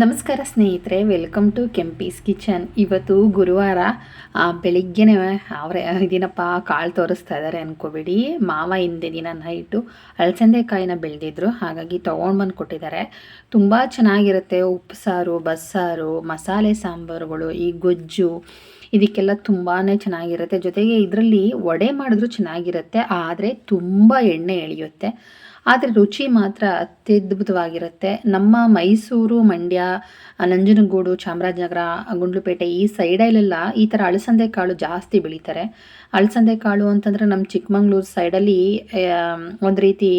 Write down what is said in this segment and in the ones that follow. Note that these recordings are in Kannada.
ನಮಸ್ಕಾರ ಸ್ನೇಹಿತರೆ ವೆಲ್ಕಮ್ ಟು ಕೆಂಪೀಸ್ ಕಿಚನ್ ಇವತ್ತು ಗುರುವಾರ ಬೆಳಿಗ್ಗೆನೇ ಅವರೇ ಇದೇನಪ್ಪ, ಕಾಳು ತೋರಿಸ್ತಾ ಇದ್ದಾರೆ ಅಂದ್ಕೋಬೇಡಿ ಮಾವ ಹಿಂದೆ ದಿನ ನೈಟು ಅಳಸಂದೆಕಾಯಿನ ಬೆಳೆದಿದ್ರು, ಹಾಗಾಗಿ ತೊಗೊಂಡು ಬಂದು ಕೊಟ್ಟಿದ್ದಾರೆ ತುಂಬ ಚೆನ್ನಾಗಿರುತ್ತೆ, ಉಪ್ಸಾರು, ಬಸ್ಸಾರು, ಮಸಾಲೆ ಸಾಂಬಾರುಗಳು, ಈ ಗೊಜ್ಜು, ಇದಕ್ಕೆಲ್ಲ ತುಂಬಾ ಚೆನ್ನಾಗಿರುತ್ತೆ. ಜೊತೆಗೆ ಇದರಲ್ಲಿ ವಡೆ ಮಾಡಿದ್ರು ಚೆನ್ನಾಗಿರುತ್ತೆ, ಆದರೆ ತುಂಬ ಎಣ್ಣೆ ಎಳೆಯುತ್ತೆ. ಆದರೆ ರುಚಿ ಮಾತ್ರ ಅತ್ಯದ್ಭುತವಾಗಿರುತ್ತೆ. ನಮ್ಮ ಮೈಸೂರು ಮಂಡ್ಯ, ನಂಜನಗೂಡು, ಚಾಮರಾಜನಗರ, ಗುಂಡ್ಲುಪೇಟೆ ಈ ಸೈಡಲ್ಲೆಲ್ಲ ಈ ಥರ ಅಳಸಂದೆ ಕಾಳು ಜಾಸ್ತಿ ಬೆಳೀತಾರೆ. ಅಳಸಂದೆ ಕಾಳು ಅಂತಂದರೆ ನಮ್ಮ ಚಿಕ್ಕಮಂಗ್ಳೂರು ಸೈಡಲ್ಲಿ ಒಂದು ರೀತಿ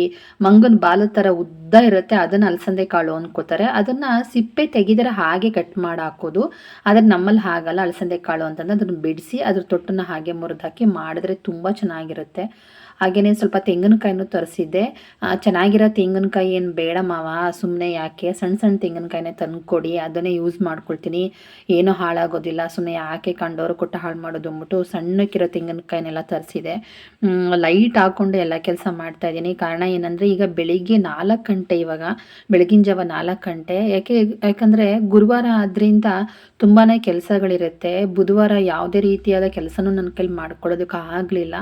ಮಂಗನ ಬಾಲದ ಥರ ಉದ್ದ ಇರುತ್ತೆ, ಅದನ್ನು ಅಲಸಂದೆ ಕಾಳು ಅಂದ್ಕೋತಾರೆ ಅದನ್ನು ಸಿಪ್ಪೆ ತೆಗೆದರೆ ಹಾಗೆ ಕಟ್ ಮಾಡಿ ಹಾಕೋದು. ಆದರೆ ನಮ್ಮಲ್ಲಿ ಹಾಗಲ್ಲ ಅಳಸಂದೆ ಕಾಳು ಅಂತಂದ್ರೆ ಅದನ್ನು ಬಿಡಿಸಿ ಅದ್ರ ತೊಟ್ಟನ್ನು ಹಾಗೆ ಮುರಿದು ಹಾಕಿ ಮಾಡಿದ್ರೆ ತುಂಬ ಚೆನ್ನಾಗಿರುತ್ತೆ. ಹಾಗೆಯೇ ಸ್ವಲ್ಪ ತೆಂಗಿನಕಾಯಿನೂ ತರಿಸಿದ್ದೆ. ಚೆನ್ನಾಗಿರೋ ತೆಂಗಿನಕಾಯಿ ಏನು ಬೇಡ ಮಾವ ಸುಮ್ಮನೆ ಯಾಕೆ? ಸಣ್ಣ ಸಣ್ಣ ತೆಂಗಿನಕಾಯಿನೇ ತಂದು ಕೊಡಿ ಅದನ್ನೇ ಯೂಸ್ ಮಾಡ್ಕೊಳ್ತೀನಿ. ಏನೂ ಹಾಳಾಗೋದಿಲ್ಲ ಸುಮ್ಮನೆ ಯಾಕೆ ಕಂಡವರು ಕೊಟ್ಟು ಹಾಳು ಮಾಡೋದು ಅಂದ್ಬಿಟ್ಟು ಸಣ್ಣಕ್ಕಿರೋ ತೆಂಗಿನಕಾಯಿನೆಲ್ಲ ತರಿಸಿದೆ. ಲೈಟ್ ಹಾಕ್ಕೊಂಡು ಎಲ್ಲ ಕೆಲಸ ಮಾಡ್ತಾ ಇದ್ದೀನಿ. ಕಾರಣ ಏನಂದರೆ ಈಗ ಬೆಳಿಗ್ಗೆ ನಾಲ್ಕು ಗಂಟೆ ಇವಾಗ, ಬೆಳಗಿನ ಜಾವ ನಾಲ್ಕು ಗಂಟೆ. ಯಾಕೆ, ಯಾಕಂದರೆ ಗುರುವಾರ ಆದ್ದರಿಂದ ತುಂಬಾ ಕೆಲಸಗಳಿರುತ್ತೆ. ಬುಧವಾರ ಯಾವುದೇ ರೀತಿಯಾದ ಕೆಲಸನೂ ನನ್ನ ಕೈಲಿ ಮಾಡ್ಕೊಳ್ಳೋದಕ್ಕೆ ಆಗಲಿಲ್ಲ.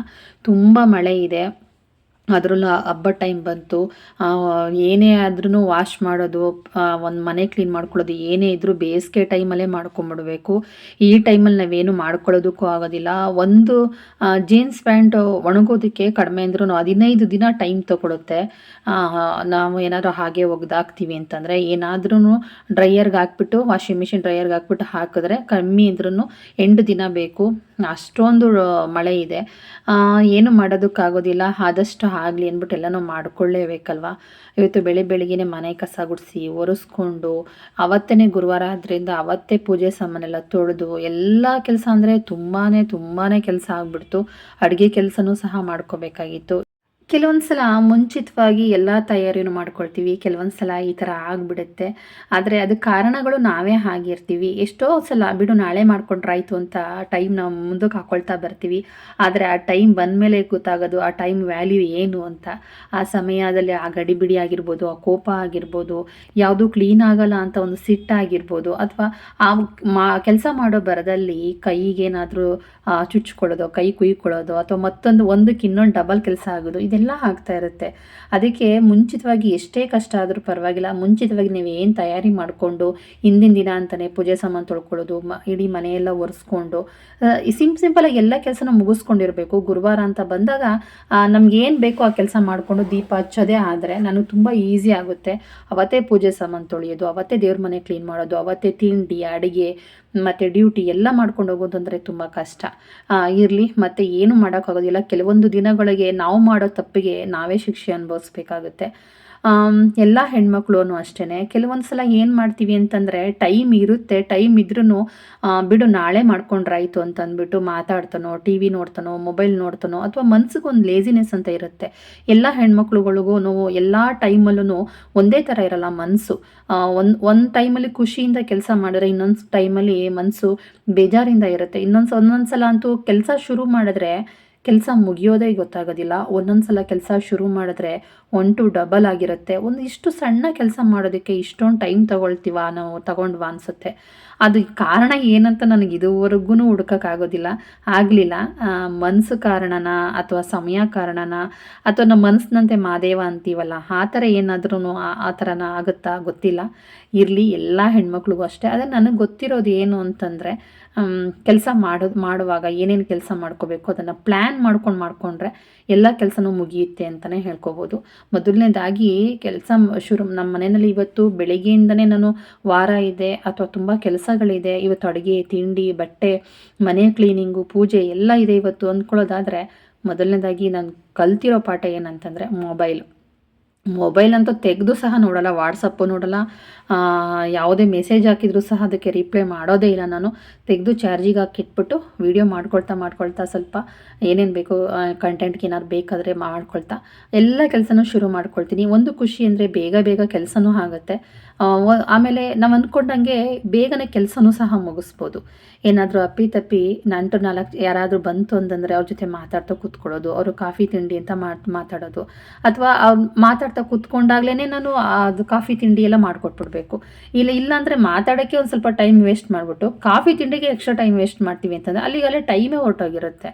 ತುಂಬ ಮಳೆ ಇದೆ. ಅದರಲ್ಲೂ ಹಬ್ಬದ ಟೈಮ್ ಬಂತು. ಏನೇ ಆದ್ರೂ ವಾಶ್ ಮಾಡೋದು ಒಂದು ಮನೆ ಕ್ಲೀನ್ ಮಾಡ್ಕೊಳ್ಳೋದು, ಏನೇ ಇದ್ದರೂ ಬೇಸಿಗೆ ಟೈಮಲ್ಲೇ ಮಾಡ್ಕೊಂಬಿಡಬೇಕು. ಈ ಟೈಮಲ್ಲಿ ನಾವೇನು ಮಾಡ್ಕೊಳ್ಳೋದಕ್ಕೂ ಆಗೋದಿಲ್ಲ. ಒಂದು ಜೀನ್ಸ್ ಪ್ಯಾಂಟ್ ಒಣಗೋದಕ್ಕೆ ಕಡಿಮೆ ಅಂದ್ರೂ ಹದಿನೈದು ದಿನ ಟೈಮ್ ತಗೊಳುತ್ತೆ. ನಾವು ಏನಾದರೂ ಹಾಗೆ ಒಗ್ದಾಕ್ತೀವಿ ಅಂತಂದರೆ ಏನಾದ್ರೂ ಡ್ರೈಯರ್ಗೆ ಹಾಕ್ಬಿಟ್ಟು ವಾಷಿಂಗ್ ಮಿಷಿನ್ ಡ್ರೈಯರ್ಗೆ ಹಾಕ್ಬಿಟ್ಟು ಹಾಕಿದ್ರೆ ಕಮ್ಮಿ ಅಂದ್ರೂ ಎಂಟು ದಿನ ಬೇಕು. ಅಷ್ಟೊಂದು ಮಳೆ ಇದೆ. ಏನು ಮಾಡೋದಕ್ಕಾಗೋದಿಲ್ಲ. ಆದಷ್ಟು ಆಗಲಿ ಅಂದ್ಬಿಟ್ಟು ಎಲ್ಲನೂ ಮಾಡಿಕೊಳ್ಳೇಬೇಕಲ್ವ? ಇವತ್ತು ಬೆಳೆ ಬೆಳಿಗ್ಗೆನೆ ಮನೆ ಕಸ ಗುಡಿಸಿ, ಒರೆಸ್ಕೊಂಡು ಅವತ್ತೇ ಗುರುವಾರ ಆದ್ದರಿಂದ ಅವತ್ತೇ ಪೂಜೆ ಸಾಮಾನೆಲ್ಲ ತೊಳೆದು, ಎಲ್ಲ ಕೆಲಸ ಅಂದರೆ ತುಂಬಾ ತುಂಬಾ ಕೆಲಸ ಆಗಿಬಿಡ್ತು. ಅಡುಗೆ ಕೆಲಸನೂ ಸಹ ಮಾಡ್ಕೋಬೇಕಾಗಿತ್ತು. ಕೆಲವೊಂದು ಸಲ ಮುಂಚಿತವಾಗಿ ಎಲ್ಲ ತಯಾರಿನೂ ಮಾಡ್ಕೊಳ್ತೀವಿ. ಕೆಲವೊಂದು ಸಲ ಈ ಥರ ಆಗಿಬಿಡುತ್ತೆ. ಆದರೆ ಅದು ಕಾರಣಗಳು ನಾವೇ ಆಗಿರ್ತೀವಿ. ಎಷ್ಟೋ ಸಲ ಬಿಡು ನಾಳೆ ಮಾಡ್ಕೊಂಡ್ರಾಯ್ತು ಅಂತ ಟೈಮ್ ನಾವು ಮುಂದಕ್ಕೆ ಹಾಕ್ಕೊಳ್ತಾ ಬರ್ತೀವಿ. ಆದರೆ ಆ ಟೈಮ್ ಬಂದಮೇಲೆ ಗೊತ್ತಾಗೋದು ಆ ಟೈಮ್ ವ್ಯಾಲ್ಯೂ ಏನು ಅಂತ. ಆ ಸಮಯದಲ್ಲಿ ಆ ಗಡಿಬಿಡಿ ಆಗಿರ್ಬೋದು, ಆ ಕೋಪ ಆಗಿರ್ಬೋದು, ಯಾವುದು ಕ್ಲೀನ್ ಆಗಲ್ಲ ಅಂತ ಒಂದು ಸಿಟ್ಟಾಗಿರ್ಬೋದು ಅಥವಾ ಆ ಮಾ ಕೆಲಸ ಮಾಡೋ ಬರದಲ್ಲಿ ಕೈಗೇನಾದರೂ ಚುಚ್ಕೊಳ್ಳೋದು, ಕೈ ಕುಯ್ಕೊಳ್ಳೋದು ಅಥವಾ ಮತ್ತೊಂದು ಒಂದಕ್ಕೆ ಇನ್ನೊಂದು ಡಬಲ್ ಕೆಲಸ ಆಗೋದು ಇದೆಲ್ಲ ಆಗ್ತಾ ಇರುತ್ತೆ. ಅದಕ್ಕೆ ಮುಂಚಿತವಾಗಿ ಎಷ್ಟೇ ಕಷ್ಟ ಆದರೂ ಪರವಾಗಿಲ್ಲ. ಮುಂಚಿತವಾಗಿ ನೀವು ಏನು ತಯಾರಿ ಮಾಡಿಕೊಂಡು, ಹಿಂದಿನ ದಿನ ಅಂತಲೇ ಪೂಜೆ ಸಾಮಾನು ತೊಳ್ಕೊಳ್ಳೋದು, ಮ, ಇಡೀ ಮನೆಯೆಲ್ಲ ಒರೆಸ್ಕೊಂಡು ಸಿಂಪ್ ಸಿಂಪಲಾಗಿ ಎಲ್ಲ ಕೆಲಸನ ಮುಗಿಸ್ಕೊಂಡಿರಬೇಕು. ಗುರುವಾರ ಅಂತ ಬಂದಾಗ ನಮ್ಗೆ ಏನು ಬೇಕೋ ಆ ಕೆಲಸ ಮಾಡಿಕೊಂಡು ದೀಪ ಹಚ್ಚೋದೇ ಆದರೆ ನನಗೆ ತುಂಬ ಈಸಿ ಆಗುತ್ತೆ. ಅವತ್ತೇ ಪೂಜೆ ಸಾಮಾನು ತೊಳೆಯೋದು, ಅವತ್ತೇ ದೇವ್ರ ಮನೆ ಕ್ಲೀನ್ ಮಾಡೋದು, ಅವತ್ತೇ ತಿಂಡಿ, ಅಡುಗೆ ಮತ್ತು ಡ್ಯೂಟಿ ಎಲ್ಲ ಮಾಡ್ಕೊಂಡು ಹೋಗೋದು ಅಂದರೆ ತುಂಬ ಕಷ್ಟ. ಇರಲಿ, ಮತ್ತು ಏನು ಮಾಡೋಕ್ಕಾಗೋದಿಲ್ಲ. ಕೆಲವೊಂದು ದಿನಗಳಿಗೆ ನಾವು ಮಾಡೋ ತಪ್ಪಿಗೆ ನಾವೇ ಶಿಕ್ಷೆ ಅನುಭವಿಸ್ಬೇಕಾಗುತ್ತೆ. ಎಲ್ಲ ಹೆಣ್ಮಕ್ಳು ಅಷ್ಟೇ ಕೆಲವೊಂದು ಸಲ ಏನು ಮಾಡ್ತೀವಿ ಅಂತಂದರೆ, ಟೈಮ್ ಇರುತ್ತೆ, ಟೈಮ್ ಇದ್ರೂ ಬಿಡು ನಾಳೆ ಮಾಡ್ಕೊಂಡ್ರಾಯ್ತು ಅಂತ ಅಂದ್ಬಿಟ್ಟು ಮಾತಾಡ್ತಾನೋ ಟಿ ವಿ ನೋಡ್ತಾನೋ, ಮೊಬೈಲ್ ನೋಡ್ತಾನೋ, ಅಥವಾ ಮನ್ಸಿಗೆ ಒಂದು ಲೇಸಿನೆಸ್ ಅಂತ ಇರುತ್ತೆ. ಎಲ್ಲ ಹೆಣ್ಮಕ್ಳುಗಳಿಗೂ ಎಲ್ಲ ಟೈಮಲ್ಲೂ ಒಂದೇ ಥರ ಇರಲ್ಲ ಮನಸ್ಸು ಒಂದು ಒಂದು ಟೈಮಲ್ಲಿ ಖುಷಿಯಿಂದ ಕೆಲಸ ಮಾಡಿದ್ರೆ ಇನ್ನೊಂದು ಟೈಮಲ್ಲಿ ಮನಸ್ಸು ಬೇಜಾರಿಂದ ಇರುತ್ತೆ. ಇನ್ನೊಂದು ಒಂದೊಂದು ಸಲ ಅಂತೂ ಕೆಲಸ ಶುರು ಮಾಡಿದ್ರೆ ಕೆಲಸ ಮುಗಿಯೋದೇ ಗೊತ್ತಾಗೋದಿಲ್ಲ. ಒಂದೊಂದು ಸಲ ಕೆಲಸ ಶುರು ಮಾಡಿದ್ರೆ ಒನ್ ಟು ಡಬಲ್ ಆಗಿರುತ್ತೆ. ಒಂದು ಇಷ್ಟು ಸಣ್ಣ ಕೆಲಸ ಮಾಡೋದಕ್ಕೆ ಇಷ್ಟೊಂದು ಟೈಮ್ ತಗೊಳ್ತೀವ ನಾವು ತಗೊಂಡ್ವಾ ಅನಿಸುತ್ತೆ. ಅದು ಕಾರಣ ಏನಂತ ನನಗೆ ಇದುವರೆಗೂ ಹುಡ್ಕೋಕ್ಕಾಗೋದಿಲ್ಲ. ಆಗಲಿಲ್ಲ. ಮನಸ್ಸು ಕಾರಣನ ಅಥವಾ ಸಮಯ ಕಾರಣನ ಅಥವಾ ನಮ್ಮ ಮನಸ್ಸಿನಂತೆ ಮಾದೇವ ಅಂತೀವಲ್ಲ, ಆ ಥರ ಏನಾದ್ರೂ ಆ ಥರನ ಆಗುತ್ತಾ ಗೊತ್ತಿಲ್ಲ. ಇರಲಿ, ಎಲ್ಲ ಹೆಣ್ಮಕ್ಳಿಗೂ ಅಷ್ಟೇ. ಅದೇ ನನಗೆ ಗೊತ್ತಿರೋದು ಏನು ಅಂತಂದರೆ ಕೆಲಸ ಮಾಡೋದು, ಮಾಡುವಾಗ ಏನೇನು ಕೆಲಸ ಮಾಡ್ಕೋಬೇಕು, ಅದನ್ನು ಪ್ಲ್ಯಾನ್ ಮಾಡ್ಕೊಂಡು ಮಾಡಿಕೊಂಡ್ರೆ ಎಲ್ಲ ಕೆಲಸನೂ ಮುಗಿಯುತ್ತೆ ಅಂತಲೇ ಹೇಳ್ಕೋಬೋದು. ಮೊದಲನೇದಾಗಿ ಕೆಲಸ ಶುರು ನಮ್ಮ ಮನೆಯಲ್ಲಿ ಇವತ್ತು ಬೆಳಿಗ್ಗೆಯಿಂದನೇ ನಾನು ವಾರ ಇದೆ, ಅಥವಾ ತುಂಬ ಕೆಲಸಗಳಿದೆ, ಇವತ್ತು ಅಡುಗೆ, ತಿಂಡಿ, ಬಟ್ಟೆ, ಮನೆ ಕ್ಲೀನಿಂಗು, ಪೂಜೆ ಎಲ್ಲ ಇದೆ ಇವತ್ತು ಅಂದ್ಕೊಳ್ಳೋದಾದರೆ ಮೊದಲನೇದಾಗಿ ನಾನು ಕಲ್ತಿರೋ ಪಾಠ ಏನಂತಂದರೆ ಮೊಬೈಲು. ಮೊಬೈಲ್ ಅಂತೂ ತೆಗೆದು ಸಹ ನೋಡಲ್ಲ ವಾಟ್ಸಪ್ಪು ನೋಡಲ್ಲ ಯಾವುದೇ ಮೆಸೇಜ್ ಹಾಕಿದರೂ ಸಹ ಅದಕ್ಕೆ ರಿಪ್ಲೈ ಮಾಡೋದೇ ಇಲ್ಲ ನಾನು. ತೆಗೆದು ಚಾರ್ಜಿಗೆ ಹಾಕಿಟ್ಬಿಟ್ಟು ವೀಡಿಯೋ ಮಾಡ್ಕೊಳ್ತಾ ಮಾಡ್ಕೊಳ್ತಾ ಸ್ವಲ್ಪ ಏನೇನು ಬೇಕು ಕಂಟೆಂಟ್ಗೆ ಏನಾದ್ರು ಬೇಕಾದರೆ ಮಾಡ್ಕೊಳ್ತಾ. ಎಲ್ಲ ಕೆಲಸನೂ ಶುರು ಮಾಡ್ಕೊಳ್ತೀನಿ. ಒಂದು ಖುಷಿ ಅಂದರೆ ಬೇಗ ಬೇಗ ಕೆಲಸನೂ ಆಗುತ್ತೆ. ಆಮೇಲೆ ನಾವು ಅಂದ್ಕೊಂಡಂಗೆ ಬೇಗನೆ ಕೆಲಸನೂ ಸಹ ಮುಗಿಸ್ಬೋದು. ಏನಾದರೂ ಅಪ್ಪಿ ತಪ್ಪಿ ನಂಟು ನಾಲ್ಕು, ಯಾರಾದರೂ ಬಂತು ಅಂತಂದರೆ ಅವ್ರ ಜೊತೆ ಮಾತಾಡ್ತಾ ಕೂತ್ಕೊಳ್ಳೋದು, ಅವರು ಕಾಫಿ ತಿಂಡಿ ಅಂತ ಮಾತ್, ಮಾತಾಡೋದು. ಅಥವಾ ಅವ್ರು ಮಾತಾಡ್ತಾ ಮಾಡ್ತಾ ಕೂತ್ಕೊಂಡಾಗ್ಲೇ ನಾನು ಅದು ಕಾಫಿ ತಿಂಡಿ ಎಲ್ಲ ಮಾಡ್ಕೊಟ್ಬಿಡ್ಬೇಕು. ಇಲ್ಲ, ಇಲ್ಲಾಂದರೆ ಮಾತಾಡೋಕ್ಕೆ ಒಂದು ಸ್ವಲ್ಪ ಟೈಮ್ ವೇಸ್ಟ್ ಮಾಡಿಬಿಟ್ಟು, ಕಾಫಿ ತಿಂಡಿಗೆ ಎಕ್ಸ್ಟ್ರಾ ಟೈಮ್ ವೇಸ್ಟ್ ಮಾಡ್ತೀವಿ ಅಂತಂದರೆ ಅಲ್ಲಿಗಲ್ಲೇ ಟೈಮೇ ಹೊರಟೋಗಿರುತ್ತೆ.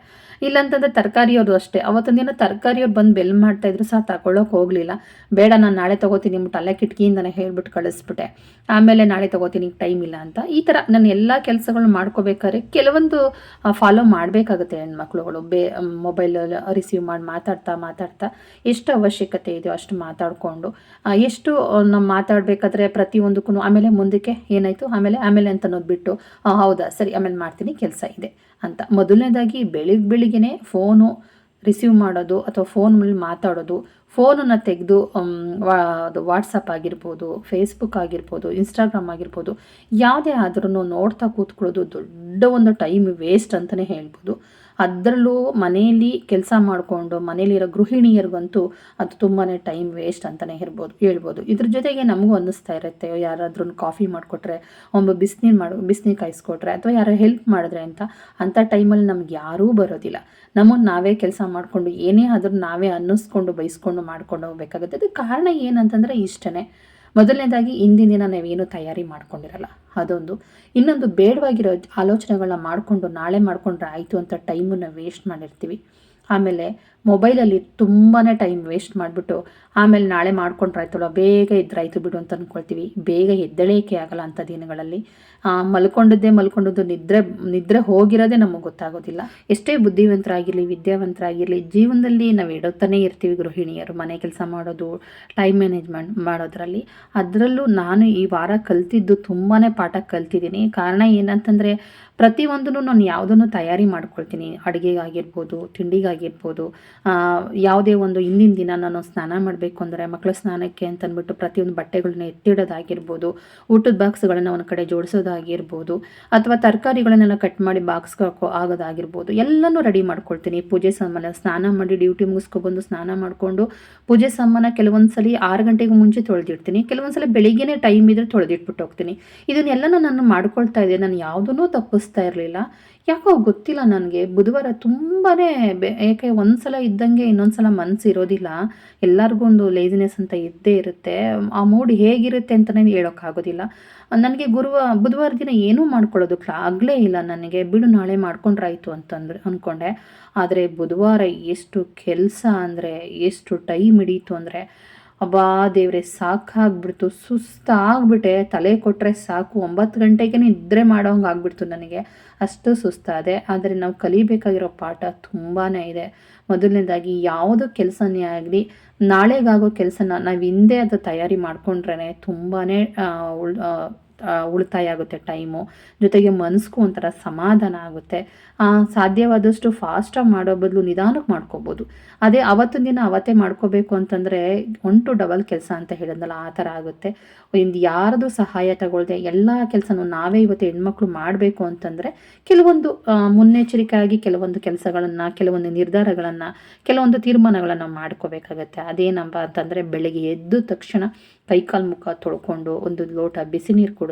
ಇಲ್ಲಾಂತಂದರೆ ತರಕಾರಿಯವ್ರು ಅಷ್ಟೇ. ಅವತ್ತೊಂದು ದಿನ ತರಕಾರಿಯವ್ರು ಬಂದು ಬೆಲ್ ಮಾಡ್ತಾ ಇದ್ರು ಸಹ ತಗೊಳ್ಳೋಕೆ ಹೋಗಲಿಲ್ಲ. ಬೇಡ, ನಾನು ನಾಳೆ ತಗೋತೀನಿ ನಿಮ್ಮ ಅಲ್ಲೇ ಕಿಟಕಿಯಿಂದನೇ ಹೇಳ್ಬಿಟ್ಟು ಕಳಿಸ್ಬಿಟ್ಟೆ. ಆಮೇಲೆ ನಾಳೆ ತಗೋತೀನಿ ಟೈಮ್ ಇಲ್ಲ ಅಂತ. ಈ ಥರ ನಾನು ಎಲ್ಲ ಕೆಲಸಗಳು ಮಾಡ್ಕೋಬೇಕಾದ್ರೆ ಕೆಲವೊಂದು ಫಾಲೋ ಮಾಡಬೇಕಾಗುತ್ತೆ ಹೆಣ್ಮಕ್ಳುಗಳು. ಬೇ, ಮೊಬೈಲ್ ರಿಸೀವ್ ಮಾಡಿ, ಮಾತಾಡ್ತಾ ಮಾತಾಡ್ತಾ ಎಷ್ಟು ಅವಶ್ಯಕತೆ ಇದೆಯೋ ಅಷ್ಟು ಮಾತಾಡಿಕೊಂಡು ಎಷ್ಟು ನಾವು ಮಾತಾಡಬೇಕಾದ್ರೆ ಪ್ರತಿಯೊಂದಕ್ಕೂ ಆಮೇಲೆ ಮುಂದಕ್ಕೆ ಏನಾಯಿತು? ಆಮೇಲೆ ಆಮೇಲೆ ಅಂತ ಅನ್ನೋದು ಹೌದಾ? ಸರಿ, ಆಮೇಲೆ ಮಾಡ್ತೀನಿ, ಕೆಲಸ ಇದೆ. ಅಂತ. ಮೊದಲನೇದಾಗಿ ಬೆಳಿಗ್ಗೆ ಬೆಳಿಗ್ಗೆ ಫೋನು ರಿಸೀವ್ ಮಾಡೋದು ಅಥವಾ ಫೋನ್ ಮೇಲೆ ಮಾತಾಡೋದು. ಫೋನನ್ನು ತೆಗೆದು ಅದು ವಾಟ್ಸಪ್ ಆಗಿರ್ಬೋದು ಫೇಸ್ಬುಕ್ ಆಗಿರ್ಬೋದು ಇನ್ಸ್ಟಾಗ್ರಾಮ್ ಆಗಿರ್ಬೋದು, ಯಾವುದೇ ಆದ್ರೂ ನೋಡ್ತಾ ಕೂತ್ಕೊಳ್ಳೋದು ದೊಡ್ಡ ಒಂದು ಟೈಮ್ ವೇಸ್ಟ್ ಅಂತಲೇ ಹೇಳ್ಬೋದು. ಅದರಲ್ಲೂ ಮನೆಯಲ್ಲಿ ಕೆಲಸ ಮಾಡಿಕೊಂಡು ಮನೇಲಿರೋ ಗೃಹಿಣಿಯರಿಗಂತೂ ಅದು ತುಂಬಾ ಟೈಮ್ ವೇಸ್ಟ್ ಅಂತಲೇ ಇರ್ಬೋದು ಹೇಳ್ಬೋದು. ಇದ್ರ ಜೊತೆಗೆ ನಮಗೂ ಅನ್ನಿಸ್ತಾ ಇರುತ್ತೆ ಯಾರಾದ್ರೂ ಕಾಫಿ ಮಾಡಿಕೊಟ್ರೆ ಒಬ್ಬ ಬಿಸಿನೀರು ಮಾಡಿ, ಬಿಸಿನೀರು ಕಾಯಿಸ್ಕೊಟ್ರೆ, ಅಥವಾ ಯಾರೋ ಹೆಲ್ಪ್ ಮಾಡಿದ್ರೆ ಅಂತ, ಅಂಥ ಟೈಮಲ್ಲಿ ನಮ್ಗೆ ಯಾರೂ ಬರೋದಿಲ್ಲ. ನಮ್ಮನ್ನು ನಾವೇ ಕೆಲಸ ಮಾಡಿಕೊಂಡು, ಏನೇ ಆದರೂ ನಾವೇ ಅನ್ನಿಸ್ಕೊಂಡು, ಬೈಸ್ಕೊಂಡು ಮಾಡ್ಕೊಂಡು ಹೋಗ್ಬೇಕಾಗುತ್ತೆ. ಅದಕ್ಕೆ ಕಾರಣ ಏನಂತಂದರೆ ಇಷ್ಟೇ ಮೊದಲನೇದಾಗಿ ಹಿಂದಿನ ದಿನ ನಾವೇನು ತಯಾರಿ ಮಾಡ್ಕೊಂಡಿರಲ್ಲ. ಅದೊಂದು. ಇನ್ನೊಂದು ಬೇಡವಾಗಿರೋ ಆಲೋಚನೆಗಳನ್ನ ಮಾಡಿಕೊಂಡು ನಾಳೆ ಮಾಡಿಕೊಂಡ್ರೆ ಆಯಿತು ಅಂತ ಟೈಮನ್ನು ವೇಸ್ಟ್ ಮಾಡಿರ್ತೀವಿ. ಆಮೇಲೆ ಮೊಬೈಲಲ್ಲಿ ತುಂಬಾ ಟೈಮ್ ವೇಸ್ಟ್ ಮಾಡಿಬಿಟ್ಟು ಆಮೇಲೆ ನಾಳೆ ಮಾಡ್ಕೊಂಡ್ರಾಯ್ತಲ್ಲ ಬೇಗ ಇದ್ರಾಯ್ತು ಬಿಡು ಅಂತ ಅಂದ್ಕೊಳ್ತೀವಿ ಬೇಗ ಎದ್ದಳೇಕೆ ಆಗಲ್ಲ ಅಂಥ ದಿನಗಳಲ್ಲಿ. ಮಲ್ಕೊಂಡದ್ದೇ ಮಲ್ಕೊಂಡದ್ದು ನಿದ್ರೆ ನಿದ್ರೆ ಹೋಗಿರೋದೇ ನಮಗೆ ಗೊತ್ತಾಗೋದಿಲ್ಲ. ಎಷ್ಟೇ ಬುದ್ಧಿವಂತರಾಗಿರಲಿ, ವಿದ್ಯಾವಂತರಾಗಿರಲಿ, ಜೀವನದಲ್ಲಿ ನಾವು ಇಡೋತಾನೆ ಇರ್ತೀವಿ ಗೃಹಿಣಿಯರು. ಮನೆ ಕೆಲಸ ಮಾಡೋದು ಟೈಮ್ ಮ್ಯಾನೇಜ್ಮೆಂಟ್ ಮಾಡೋದ್ರಲ್ಲಿ. ಅದರಲ್ಲೂ ನಾನು ಈ ವಾರ ಕಲ್ತಿದ್ದು ತುಂಬಾ ಪಾಠ ಕಲ್ತಿದ್ದೀನಿ. ಕಾರಣ ಏನಂತಂದರೆ, ಪ್ರತಿಯೊಂದನ್ನು ನಾನು ಯಾವುದನ್ನು ತಯಾರಿ ಮಾಡ್ಕೊಳ್ತೀನಿ. ಅಡುಗೆಗಾಗಿರ್ಬೋದು, ತಿಂಡಿಗಾಗಿರ್ಬೋದು ಯಾವುದೇ ಒಂದು ಹಿಂದಿನ ದಿನ ನಾನು ಸ್ನಾನ ಮಾಡಬೇಕು ಅಂದರೆ ಮಕ್ಕಳ ಸ್ನಾನಕ್ಕೆ ಅಂತಂದ್ಬಿಟ್ಟು ಪ್ರತಿಯೊಂದು ಬಟ್ಟೆಗಳನ್ನ ಎತ್ತಿಡೋದಾಗಿರ್ಬೋದು, ಊಟದ ಬಾಕ್ಸ್ಗಳನ್ನು ಒಂದು ಕಡೆ ಜೋಡಿಸೋದಾಗಿರ್ಬೋದು, ಅಥವಾ ತರಕಾರಿಗಳನ್ನೆಲ್ಲ ಕಟ್ ಮಾಡಿ ಬಾಕ್ಸ್ ಆಗೋದಾಗಿರ್ಬೋದು, ಎಲ್ಲನೂ ರೆಡಿ ಮಾಡ್ಕೊಳ್ತೀನಿ. ಪೂಜೆ ಸಾಮಾನ ಸ್ನಾನ ಮಾಡಿ ಡ್ಯೂಟಿ ಮುಗಿಸ್ಕೊಬಂದು ಸ್ನಾನ ಮಾಡಿಕೊಂಡು ಪೂಜೆ ಸಾಮಾನ ಕೆಲವೊಂದು ಸಲ ಆರು ಗಂಟೆಗೆ ಮುಂಚೆ ತೊಳೆದಿಡ್ತೀನಿ ಕೆಲವೊಂದು ಸಲ ಬೆಳಿಗ್ಗೆನೇ ಟೈಮ್ ಇದ್ರೆ ತೊಳೆದಿಟ್ಬಿಟ್ಟು ಹೋಗ್ತೀನಿ. ಇದನ್ನೆಲ್ಲ ನಾನು ಮಾಡ್ಕೊಳ್ತಾ ಇದ್ದೆ ನಾನು ಯಾವುದನ್ನೂ ತಪ್ಪಿಸ್ತಾ ಇರಲಿಲ್ಲ. ಯಾಕೋ ಗೊತ್ತಿಲ್ಲ ನನಗೆ. ಬುಧವಾರ ತುಂಬಾ ಏಕೆ ಒಂದು ಸಲ ಇದ್ದಂಗೆ ಇನ್ನೊಂದು ಸಲ ಮನಸ್ಸು ಇರೋದಿಲ್ಲ. ಎಲ್ಲರಿಗೂ ಒಂದು ಲೇಸಿನೆಸ್ ಅಂತ ಇದ್ದೇ ಇರುತ್ತೆ. ಆ ಮೂಡ್ ಹೇಗಿರುತ್ತೆ ಅಂತಲೇ ಹೇಳೋಕ್ಕಾಗೋದಿಲ್ಲ. ನನಗೆ ಗುರುವ, ಬುಧವಾರ ದಿನ ಏನೂ ಮಾಡ್ಕೊಳ್ಳೋದಕ್ಕೆ ಆಗಲೇ ಇಲ್ಲ ನನಗೆ. ಬಿಡು, ನಾಳೆ ಮಾಡ್ಕೊಂಡ್ರಾಯ್ತು ಅಂತಂದ್ರೆ ಅಂದ್ಕೊಂಡೆ ಆದರೆ ಬುಧವಾರ ಎಷ್ಟು ಕೆಲಸ ಅಂದರೆ, ಎಷ್ಟು ಟೈಮ್ ಹಿಡೀತು ಅಂದರೆ ಅಬ್ಬಾ ದೇವ್ರೆ, ಸಾಕಾಗ್ಬಿಡ್ತು. ಸುಸ್ತಾಗ್ಬಿಟ್ಟೆ. ತಲೆ ಕೊಟ್ಟರೆ ಸಾಕು. ಒಂಬತ್ತು ಗಂಟೆಗೆ ನಿದ್ರೆ ಮಾಡೋಂಗೆ ಆಗ್ಬಿಡ್ತು ನನಗೆ. ಅಷ್ಟು ಸುಸ್ತಾದೆ. ಆದರೆ ನಾವು ಕಲಿಬೇಕಾಗಿರೋ ಪಾಠ ತುಂಬಾ ಇದೆ. ಮೊದಲನೇದಾಗಿ ಯಾವುದೋ ಕೆಲಸನೇ ಆಗಲಿ, ನಾಳೆಗಾಗೋ ಕೆಲಸನ ನಾವು ಹಿಂದೆ ಅದು ತಯಾರಿ ಮಾಡಿಕೊಂಡ್ರೇ ತುಂಬಾ ಉಳಿತಾಯ ಆಗುತ್ತೆ ಟೈಮು ಜೊತೆಗೆ ಮನಸ್ಗೂ ಒಂಥರ ಸಮಾಧಾನ ಆಗುತ್ತೆ. ಸಾಧ್ಯವಾದಷ್ಟು ಫಾಸ್ಟಾಗಿ ಮಾಡೋ ಬದಲು ನಿಧಾನಕ್ಕೆ ಮಾಡ್ಕೋಬೋದು. ಅದೇ ಅವತ್ತಿನ ದಿನ ಅವತ್ತೇ ಮಾಡ್ಕೋಬೇಕು ಅಂತಂದರೆ ಒನ್ ಟು ಡಬಲ್ ಕೆಲಸ ಅಂತ ಹೇಳಿದ್ನಲ್ಲ, ಆ ಥರ ಆಗುತ್ತೆ. ಇಂದು ಯಾರದು ಸಹಾಯ ತಗೊಳ್ದೆ ಎಲ್ಲ ಕೆಲಸನೂ ನಾವೇ ಇವತ್ತು ಹೆಣ್ಮಕ್ಳು ಮಾಡಬೇಕು ಅಂತಂದರೆ ಕೆಲವೊಂದು ಮುನ್ನೆಚ್ಚರಿಕೆಯಾಗಿ ಕೆಲವೊಂದು ಕೆಲಸಗಳನ್ನು, ಕೆಲವೊಂದು ನಿರ್ಧಾರಗಳನ್ನು, ಕೆಲವೊಂದು ತೀರ್ಮಾನಗಳನ್ನು ಮಾಡ್ಕೋಬೇಕಾಗತ್ತೆ. ಅದೇನಪ್ಪ ಅಂತಂದರೆ ಬೆಳಗ್ಗೆ ಎದ್ದು ತಕ್ಷಣ ಕೈಕಾಲು ಮುಖ ತೊಳ್ಕೊಂಡು ಒಂದು ಲೋಟ ಬಿಸಿ ನೀರು ಕುಡಿದು